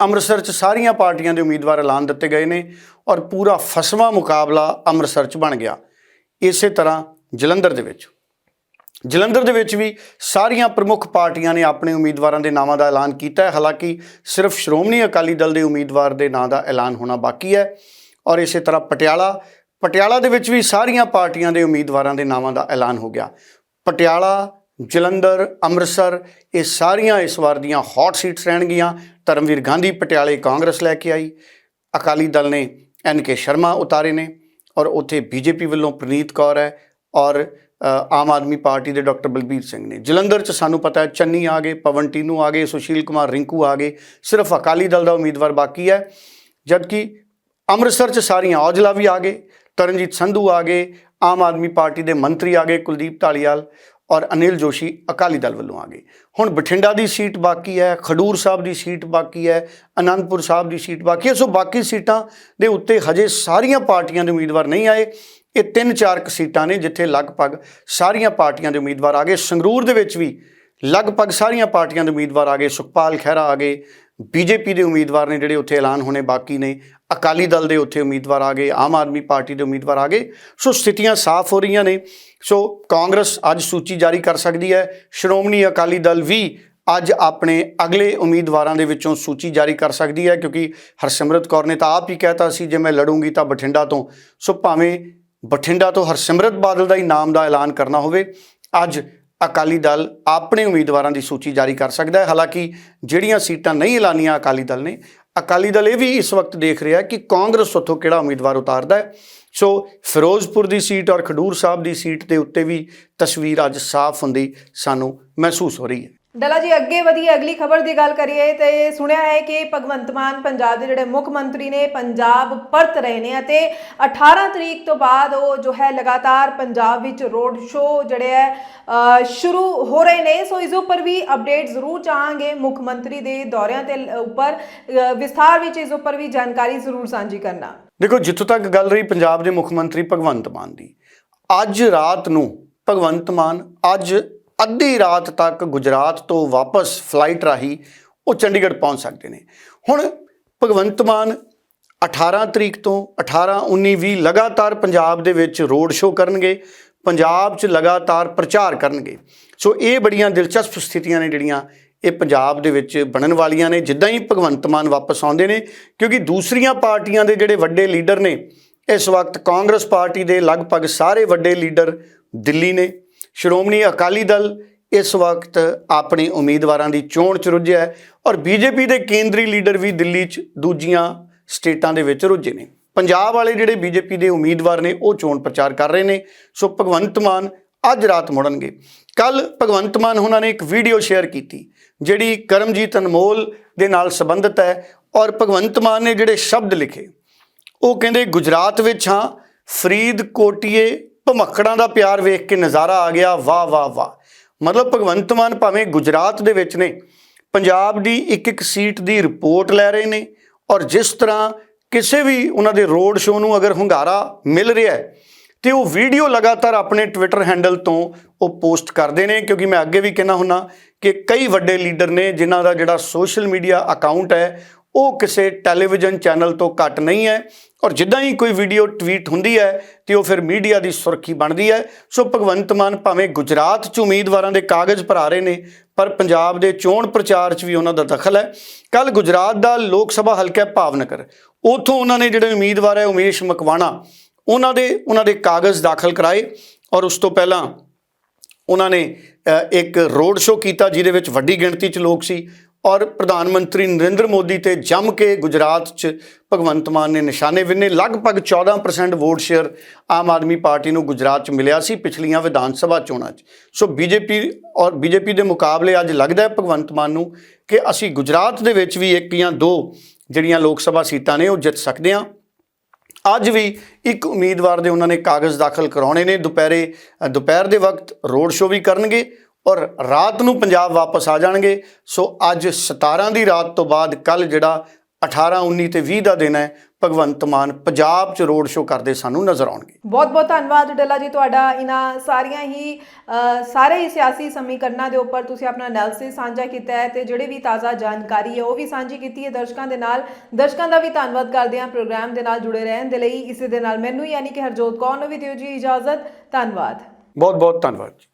ਅੰਮ੍ਰਿਤਸਰ 'ਚ ਸਾਰੀਆਂ ਪਾਰਟੀਆਂ ਦੇ ਉਮੀਦਵਾਰ ਐਲਾਨ ਦਿੱਤੇ ਗਏ ਨੇ ਔਰ ਪੂਰਾ ਫਸਵਾ ਮੁਕਾਬਲਾ ਅੰਮ੍ਰਿਤਸਰ 'ਚ ਬਣ ਗਿਆ। ਇਸੇ ਤਰ੍ਹਾਂ ਜਲੰਧਰ ਦੇ ਵਿੱਚ। ਜਲੰਧਰ ਦੇ ਵਿੱਚ ਵੀ ਸਾਰੀਆਂ ਪ੍ਰਮੁੱਖ ਪਾਰਟੀਆਂ ਨੇ ਆਪਣੇ ਉਮੀਦਵਾਰਾਂ ਦੇ ਨਾਵਾਂ ਦਾ ਐਲਾਨ ਕੀਤਾ ਹੈ। ਹਾਲਾਂਕਿ ਸਿਰਫ ਸ਼੍ਰੋਮਣੀ ਅਕਾਲੀ ਦਲ ਦੇ ਉਮੀਦਵਾਰ ਦੇ ਨਾਂ ਦਾ ਐਲਾਨ ਹੋਣਾ ਬਾਕੀ ਹੈ ਔਰ ਇਸੇ ਤਰ੍ਹਾਂ ਪਟਿਆਲਾ ਪਟਿਆਲਾ ਦੇ ਵਿੱਚ ਵੀ ਸਾਰੀਆਂ ਪਾਰਟੀਆਂ ਦੇ ਉਮੀਦਵਾਰਾਂ ਦੇ ਨਾਵਾਂ ਦਾ ਐਲਾਨ ਹੋ ਗਿਆ। ਪਟਿਆਲਾ, ਜਲੰਧਰ, ਅੰਮ੍ਰਿਤਸਰ, ਇਹ ਸਾਰੀਆਂ ਇਸ ਵਾਰ ਦੀਆਂ ਹੌਟ ਸੀਟਸ ਰਹਿਣਗੀਆਂ। ਧਰਮਵੀਰ ਗਾਂਧੀ ਪਟਿਆਲੇ ਕਾਂਗਰਸ ਲੈ ਕੇ ਆਈ। ਅਕਾਲੀ ਦਲ ਨੇ ਐਨ ਕੇ ਸ਼ਰਮਾ ਉਤਾਰੇ ਨੇ ਔਰ ਉੱਥੇ ਬੀਜੇਪੀ ਵੱਲੋਂ ਪ੍ਰਨੀਤ ਕੌਰ ਹੈ ਔਰ ਆਮ ਆਦਮੀ ਪਾਰਟੀ ਦੇ ਡਾਕਟਰ ਬਲਬੀਰ ਸਿੰਘ ਨੇ। ਜਲੰਧਰ 'ਚ ਸਾਨੂੰ ਪਤਾ ਹੈ ਚੰਨੀ ਆ ਗਏ, ਪਵਨ ਟੀਨੂ ਆ ਗਏ, ਸੁਸ਼ੀਲ ਕੁਮਾਰ ਰਿੰਕੂ ਆ ਗਏ, ਸਿਰਫ ਅਕਾਲੀ ਦਲ ਦਾ ਉਮੀਦਵਾਰ ਬਾਕੀ ਹੈ। ਜਦਕਿ ਅੰਮ੍ਰਿਤਸਰ 'ਚ ਸਾਰੀਆਂ ਔਜਲਾ ਵੀ ਆ ਗਏ, ਤਰਨਜੀਤ ਸੰਧੂ ਆ ਗਏ, ਆਮ ਆਦਮੀ ਪਾਰਟੀ ਦੇ ਮੰਤਰੀ ਆ ਗਏ ਕੁਲਦੀਪ ਢਾਲੀਵਾਲ ਔਰ ਅਨਿਲ ਜੋਸ਼ੀ ਅਕਾਲੀ ਦਲ ਵੱਲੋਂ ਆ ਗਏ। ਹੁਣ ਬਠਿੰਡਾ ਦੀ ਸੀਟ ਬਾਕੀ ਹੈ, ਖਡੂਰ ਸਾਹਿਬ ਦੀ ਸੀਟ ਬਾਕੀ ਹੈ, ਅਨੰਦਪੁਰ ਸਾਹਿਬ ਦੀ ਸੀਟ ਬਾਕੀ ਹੈ। ਸੋ ਬਾਕੀ ਸੀਟਾਂ ਦੇ ਉੱਤੇ ਹਜੇ ਸਾਰੀਆਂ ਪਾਰਟੀਆਂ ਦੇ ਉਮੀਦਵਾਰ ਨਹੀਂ ਆਏ। ਇਹ ਤਿੰਨ ਚਾਰ ਕੁ ਸੀਟਾਂ ਨੇ ਜਿੱਥੇ ਲਗਭਗ ਸਾਰੀਆਂ ਪਾਰਟੀਆਂ ਦੇ ਉਮੀਦਵਾਰ ਆ ਗਏ। ਸੰਗਰੂਰ ਦੇ ਵਿੱਚ ਵੀ ਲਗਭਗ ਸਾਰੀਆਂ ਪਾਰਟੀਆਂ ਦੇ ਉਮੀਦਵਾਰ ਆ ਗਏ। ਸੁਖਪਾਲ ਖਹਿਰਾ ਆ ਗਏ। ਬੀਜੇਪੀ ਦੇ ਉਮੀਦਵਾਰ ਨੇ ਜਿਹੜੇ ਉੱਥੇ ਐਲਾਨ ਹੋਣੇ ਬਾਕੀ ਨੇ। ਅਕਾਲੀ ਦਲ ਦੇ ਉੱਥੇ ਉਮੀਦਵਾਰ ਆ ਗਏ। ਆਮ ਆਦਮੀ ਪਾਰਟੀ ਦੇ ਉਮੀਦਵਾਰ ਆ ਗਏ। ਸੋ ਸਥਿਤੀਆਂ ਸਾਫ਼ ਹੋ ਰਹੀਆਂ ਨੇ। ਸੋ ਕਾਂਗਰਸ ਅੱਜ ਸੂਚੀ ਜਾਰੀ ਕਰ ਸਕਦੀ ਹੈ। ਸ਼੍ਰੋਮਣੀ ਅਕਾਲੀ ਦਲ ਵੀ ਅੱਜ ਆਪਣੇ ਅਗਲੇ ਉਮੀਦਵਾਰਾਂ ਦੇ ਵਿੱਚੋਂ ਸੂਚੀ ਜਾਰੀ ਕਰ ਸਕਦੀ ਹੈ ਕਿਉਂਕਿ ਹਰਸਿਮਰਤ ਕੌਰ ਨੇ ਤਾਂ ਆਪ ਹੀ ਕਹਿਤਾ ਸੀ, ਜੇ ਮੈਂ ਲੜੂੰਗੀ ਤਾਂ ਬਠਿੰਡਾ ਤੋਂ। ਸੋ ਭਾਵੇਂ ਬਠਿੰਡਾ ਤੋਂ ਹਰਸਿਮਰਤ ਬਾਦਲ ਦਾ ਹੀ ਨਾਮ ਦਾ ਐਲਾਨ ਕਰਨਾ ਹੋਵੇ, ਅੱਜ ਅਕਾਲੀ ਦਲ ਆਪਣੇ ਉਮੀਦਵਾਰਾਂ ਦੀ ਸੂਚੀ ਜਾਰੀ ਕਰ ਸਕਦਾ ਹੈ। ਹਾਲਾਂਕਿ ਜਿਹੜੀਆਂ ਸੀਟਾਂ ਨਹੀਂ ਐਲਾਨੀਆਂ ਅਕਾਲੀ ਦਲ ਨੇ, ਅਕਾਲੀ ਦਲ ਇਹ ਵੀ ਇਸ ਵਕਤ ਦੇਖ ਰਿਹਾ ਕਿ ਕਾਂਗਰਸ ਉੱਥੋਂ ਕਿਹੜਾ ਉਮੀਦਵਾਰ ਉਤਾਰਦਾ ਹੈ। ਸੋ ਫਿਰੋਜ਼ਪੁਰ ਦੀ ਸੀਟ ਔਰ ਖਡੂਰ ਸਾਹਿਬ ਦੀ ਸੀਟ ਦੇ ਉੱਤੇ ਵੀ ਤਸਵੀਰ ਅੱਜ ਸਾਫ਼ ਹੁੰਦੀ ਸਾਨੂੰ ਮਹਿਸੂਸ ਹੋ ਰਹੀ ਹੈ। ਡਲਾ ਜੀ, ਅੱਗੇ ਵਧੀਏ, ਅਗਲੀ ਖਬਰ ਦੀ ਗੱਲ ਕਰੀਏ ਤੇ ਸੁਣਿਆ ਹੈ ਕਿ ਭਗਵੰਤ ਮਾਨ ਪੰਜਾਬ ਦੇ ਜਿਹੜੇ ਮੁੱਖ ਮੰਤਰੀ ਨੇ, ਪੰਜਾਬ ਪਰਤ ਰਹੇ ਨੇ ਅਤੇ 18 ਤਰੀਕ ਤੋਂ ਬਾਅਦ ਉਹ ਜੋ ਹੈ ਲਗਾਤਾਰ ਪੰਜਾਬ ਵਿੱਚ ਰੋਡ ਸ਼ੋ ਜਿਹੜੇ ਹੈ ਸ਼ੁਰੂ ਹੋ ਰਹੇ ਨੇ। ਸੋ ਇਸ ਉੱਪਰ ਵੀ ਅਪਡੇਟ ਜ਼ਰੂਰ ਚਾਹਾਂਗੇ ਮੁੱਖ ਮੰਤਰੀ ਦੇ ਦੌਰਿਆਂ ਤੇ ਉੱਪਰ ਵਿਸਥਾਰ ਵਿੱਚ ਇਸ ਉੱਪਰ ਵੀ ਜਾਣਕਾਰੀ ਜ਼ਰੂਰ ਸਾਂਝੀ ਕਰਨਾ। ਦੇਖੋ, ਜਿੱਥੋਂ ਤੱਕ ਗੱਲ ਰਹੀ ਪੰਜਾਬ ਦੇ ਮੁੱਖ ਮੰਤਰੀ ਭਗਵੰਤ ਮਾਨ ਦੀ, ਅੱਜ ਰਾਤ ਨੂੰ ਭਗਵੰਤ ਮਾਨ, ਅੱਜ ਅੱਧੀ ਰਾਤ ਤੱਕ ਗੁਜਰਾਤ ਤੋਂ ਵਾਪਸ ਫਲਾਈਟ ਰਾਹੀਂ ਉਹ ਚੰਡੀਗੜ੍ਹ ਪਹੁੰਚ ਸਕਦੇ ਨੇ। ਹੁਣ ਭਗਵੰਤ ਮਾਨ 18 ਤਰੀਕ ਤੋਂ 18 19 20 ਲਗਾਤਾਰ ਪੰਜਾਬ ਦੇ ਵਿੱਚ ਰੋਡ ਸ਼ੋਅ ਕਰਨਗੇ, ਪੰਜਾਬ 'ਚ ਲਗਾਤਾਰ ਪ੍ਰਚਾਰ ਕਰਨਗੇ। ਸੋ ਇਹ ਬੜੀਆਂ ਦਿਲਚਸਪ ਸਥਿਤੀਆਂ ਨੇ ਜਿਹੜੀਆਂ ਇਹ ਪੰਜਾਬ ਦੇ ਵਿੱਚ ਬਣਨ ਵਾਲੀਆਂ ਨੇ, ਜਿੱਦਾਂ ਹੀ ਭਗਵੰਤ ਮਾਨ ਵਾਪਸ ਆਉਂਦੇ ਨੇ, ਕਿਉਂਕਿ ਦੂਸਰੀਆਂ ਪਾਰਟੀਆਂ ਦੇ ਜਿਹੜੇ ਵੱਡੇ ਲੀਡਰ ਨੇ, ਇਸ ਵਕਤ ਕਾਂਗਰਸ ਪਾਰਟੀ ਦੇ ਲਗਭਗ ਸਾਰੇ ਵੱਡੇ ਲੀਡਰ ਦਿੱਲੀ ਨੇ। ਸ਼੍ਰੋਮਣੀ ਅਕਾਲੀ ਦਲ ਇਸ ਵਕਤ ਆਪਣੇ ਉਮੀਦਵਾਰਾਂ ਦੀ ਚੋਣ ਚ ਰੁੱਝਿਆ ਹੈ ਔਰ ਬੀਜੇਪੀ ਦੇ ਕੇਂਦਰੀ ਲੀਡਰ ਵੀ ਦਿੱਲੀ ਚ ਦੂਜੀਆਂ ਸਟੇਟਾਂ ਦੇ ਵਿੱਚ ਰੁੱਝੇ ਨੇ। ਪੰਜਾਬ ਵਾਲੇ ਜਿਹੜੇ ਬੀਜੇਪੀ ਦੇ ਉਮੀਦਵਾਰ ਨੇ ਉਹ ਚੋਣ ਪ੍ਰਚਾਰ ਕਰ ਰਹੇ ਨੇ। ਸੋ ਭਗਵੰਤ ਮਾਨ ਅੱਜ ਰਾਤ ਮੁੜਨਗੇ। ਕੱਲ ਭਗਵੰਤ ਮਾਨ ਉਹਨਾਂ ਨੇ ਇੱਕ ਵੀਡੀਓ ਸ਼ੇਅਰ ਕੀਤੀ, ਜਿਹੜੀ ਕਰਮਜੀਤ ਅਨਮੋਲ ਦੇ ਨਾਲ ਸੰਬੰਧਿਤ ਹੈ ਔਰ ਭਗਵੰਤ ਮਾਨ ਨੇ ਜਿਹੜੇ ਸ਼ਬਦ ਲਿਖੇ, ਉਹ ਕਹਿੰਦੇ, ਗੁਜਰਾਤ ਵਿੱਚ ਹਾਂ ਫਰੀਦ ਕੋਟੀਏ ਭਮੱਕੜਾਂ ਦਾ ਪਿਆਰ ਵੇਖ ਕੇ ਨਜ਼ਾਰਾ ਆ ਗਿਆ। ਵਾਹ ਵਾਹ ਵਾਹ। ਮਤਲਬ ਭਗਵੰਤ ਮਾਨ ਭਾਵੇਂ ਗੁਜਰਾਤ ਦੇ ਵਿੱਚ ਨੇ, ਪੰਜਾਬ ਦੀ ਇੱਕ ਇੱਕ ਸੀਟ ਦੀ ਰਿਪੋਰਟ ਲੈ ਰਹੇ ਨੇ ਔਰ ਜਿਸ ਤਰ੍ਹਾਂ ਕਿਸੇ ਵੀ ਉਹਨਾਂ ਦੇ ਰੋਡ ਸ਼ੋਅ ਨੂੰ ਅਗਰ ਹੁੰਗਾਰਾ ਮਿਲ ਰਿਹਾ ਹੈ, ਤੇ ਉਹ ਵੀਡੀਓ ਲਗਾਤਾਰ ਆਪਣੇ ਟਵਿੱਟਰ ਹੈਂਡਲ ਤੋਂ ਉਹ ਪੋਸਟ ਕਰਦੇ ਨੇ, ਕਿਉਂਕਿ ਮੈਂ ਅੱਗੇ ਵੀ ਕਹਿਣਾ ਹੁੰਨਾ ਕਿ ਕਈ ਵੱਡੇ ਲੀਡਰ ਨੇ ਜਿਨ੍ਹਾਂ ਦਾ ਜਿਹੜਾ ਸੋਸ਼ਲ ਮੀਡੀਆ ਅਕਾਊਂਟ ਹੈ ਉਹ ਕਿਸੇ ਟੈਲੀਵਿਜ਼ਨ ਚੈਨਲ ਤੋਂ ਘੱਟ ਨਹੀਂ ਹੈ ਔਰ ਜਿੱਦਾਂ ਹੀ ਕੋਈ ਵੀਡੀਓ ਟਵੀਟ ਹੁੰਦੀ ਹੈ ਤੇ ਉਹ ਫਿਰ ਮੀਡੀਆ ਦੀ ਸੁਰਖੀ ਬਣਦੀ ਹੈ। ਸੋ ਭਗਵੰਤ ਮਾਨ ਭਾਵੇਂ ਗੁਜਰਾਤ 'ਚ ਉਮੀਦਵਾਰਾਂ ਦੇ ਕਾਗਜ਼ ਭਰਾ ਰਹੇ ਨੇ, ਪਰ ਪੰਜਾਬ ਦੇ ਚੋਣ ਪ੍ਰਚਾਰ 'ਚ ਵੀ ਉਹਨਾਂ ਦਾ ਦਖਲ ਹੈ। ਕੱਲ ਗੁਜਰਾਤ ਦਾ ਲੋਕ ਸਭਾ ਹਲਕਾ ਭਾਵਨਗਰ। ਉਥੋਂ ਉਹਨਾਂ ਨੇ ਜਿਹੜੇ ਉਮੀਦਵਾਰ ਹੈ ਉਮੇਸ਼ ਮਕਵਾਣਾ, ਉਹਨਾਂ ਦੇ ਉਹਨਾਂ ਦੇ ਕਾਗਜ਼ ਦਾਖਲ ਕਰਾਏ ਔਰ ਉਸ ਤੋਂ ਪਹਿਲਾਂ ਉਹਨਾਂ ਨੇ ਇੱਕ ਰੋਡ ਸ਼ੋਅ ਕੀਤਾ ਜਿਹਦੇ ਵਿੱਚ ਵੱਡੀ ਗਿਣਤੀ 'ਚ ਲੋਕ ਸੀ। ਔਰ ਪ੍ਰਧਾਨ ਮੰਤਰੀ ਨਰਿੰਦਰ ਮੋਦੀ ਤੇ ਜੰਮ ਕੇ ਗੁਜਰਾਤ 'ਚ ਭਗਵੰਤ ਮਾਨ ਨੇ ਨਿਸ਼ਾਨੇ ਵਿੰਨੇ। ਲਗਭਗ 14% vote share Aam Aadmi party ਨੂੰ ਗੁਜਰਾਤ 'ਚ ਮਿਲਿਆ ਸੀ ਪਿਛਲੀਆਂ ਵਿਧਾਨ ਸਭਾ ਚੋਣਾਂ 'ਚ। ਸੋ ਬੀਜੇਪੀ ਔਰ ਬੀਜੇਪੀ ਦੇ ਮੁਕਾਬਲੇ ਅੱਜ ਲੱਗਦਾ ਹੈ ਭਗਵੰਤ ਮਾਨ ਨੂੰ ਕਿ ਅਸੀਂ ਗੁਜਰਾਤ ਦੇ ਵਿੱਚ ਵੀ ਇੱਕ ਜਾਂ ਦੋ ਜਿਹੜੀਆਂ ਲੋਕ ਸਭਾ ਸੀਟਾਂ ਨੇ ਉਹ ਜਿੱਤ ਸਕਦੇ ਹਾਂ। ਅੱਜ ਵੀ ਇੱਕ ਉਮੀਦਵਾਰ ਦੇ ਉਹਨਾਂ ਨੇ ਕਾਗਜ਼ ਦਾਖਲ ਕਰਾਉਣੇ ਨੇ। ਦੁਪਹਿਰੇ ਦੁਪਹਿਰ ਦੇ ਵਕਤ ਰੋਡ ਸ਼ੋਅ ਵੀ ਕਰਨਗੇ। ਔਰ ਰਾਤ ਨੂੰ ਪੰਜਾਬ ਵਾਪਸ ਆ ਜਾਣਗੇ। ਸੋ ਅੱਜ 17 ਦੀ ਰਾਤ ਤੋਂ ਬਾਅਦ ਕੱਲ ਜਿਹੜਾ 18 19 ਤੇ 20 ਦਾ ਦਿਨ ਹੈ ਭਗਵੰਤ ਮਾਨ ਪੰਜਾਬ 'ਚ ਰੋਡ ਸ਼ੋਅ ਕਰਦੇ ਸਾਨੂੰ ਨਜ਼ਰ ਆਉਣਗੇ। ਬਹੁਤ ਬਹੁਤ ਧੰਨਵਾਦ ਡੱਲਾ ਜੀ ਤੁਹਾਡਾ। ਇਹਨਾਂ ਸਾਰੀਆਂ ਹੀ ਸਾਰੇ ਹੀ ਸਿਆਸੀ ਸਮੀਕਰਨਾਂ ਦੇ ਉੱਪਰ ਤੁਸੀਂ ਆਪਣਾ ਐਨਾਲਿਸਿਸ ਸਾਂਝਾ ਕੀਤਾ ਹੈ ਤੇ ਜਿਹੜੇ ਵੀ ਤਾਜ਼ਾ ਜਾਣਕਾਰੀ ਹੈ ਉਹ ਵੀ ਸਾਂਝੀ ਕੀਤੀ ਹੈ ਦਰਸ਼ਕਾਂ ਦੇ ਨਾਲ। ਦਰਸ਼ਕਾਂ ਦਾ ਵੀ ਧੰਨਵਾਦ ਕਰਦੇ ਹਾਂ ਪ੍ਰੋਗਰਾਮ ਦੇ ਨਾਲ ਜੁੜੇ ਰਹਿਣ ਦੇ ਲਈ। ਇਸੇ ਦੇ ਨਾਲ ਮੈਨੂੰ ਯਾਨੀ ਕਿ ਹਰਜੋਤ ਕੌਰ ਨੂੰ ਵੀ ਦਿਓ ਜੀ ਇਜਾਜ਼ਤ। ਧੰਨਵਾਦ। ਬਹੁਤ ਬਹੁਤ ਧੰਨਵਾਦ ਜੀ।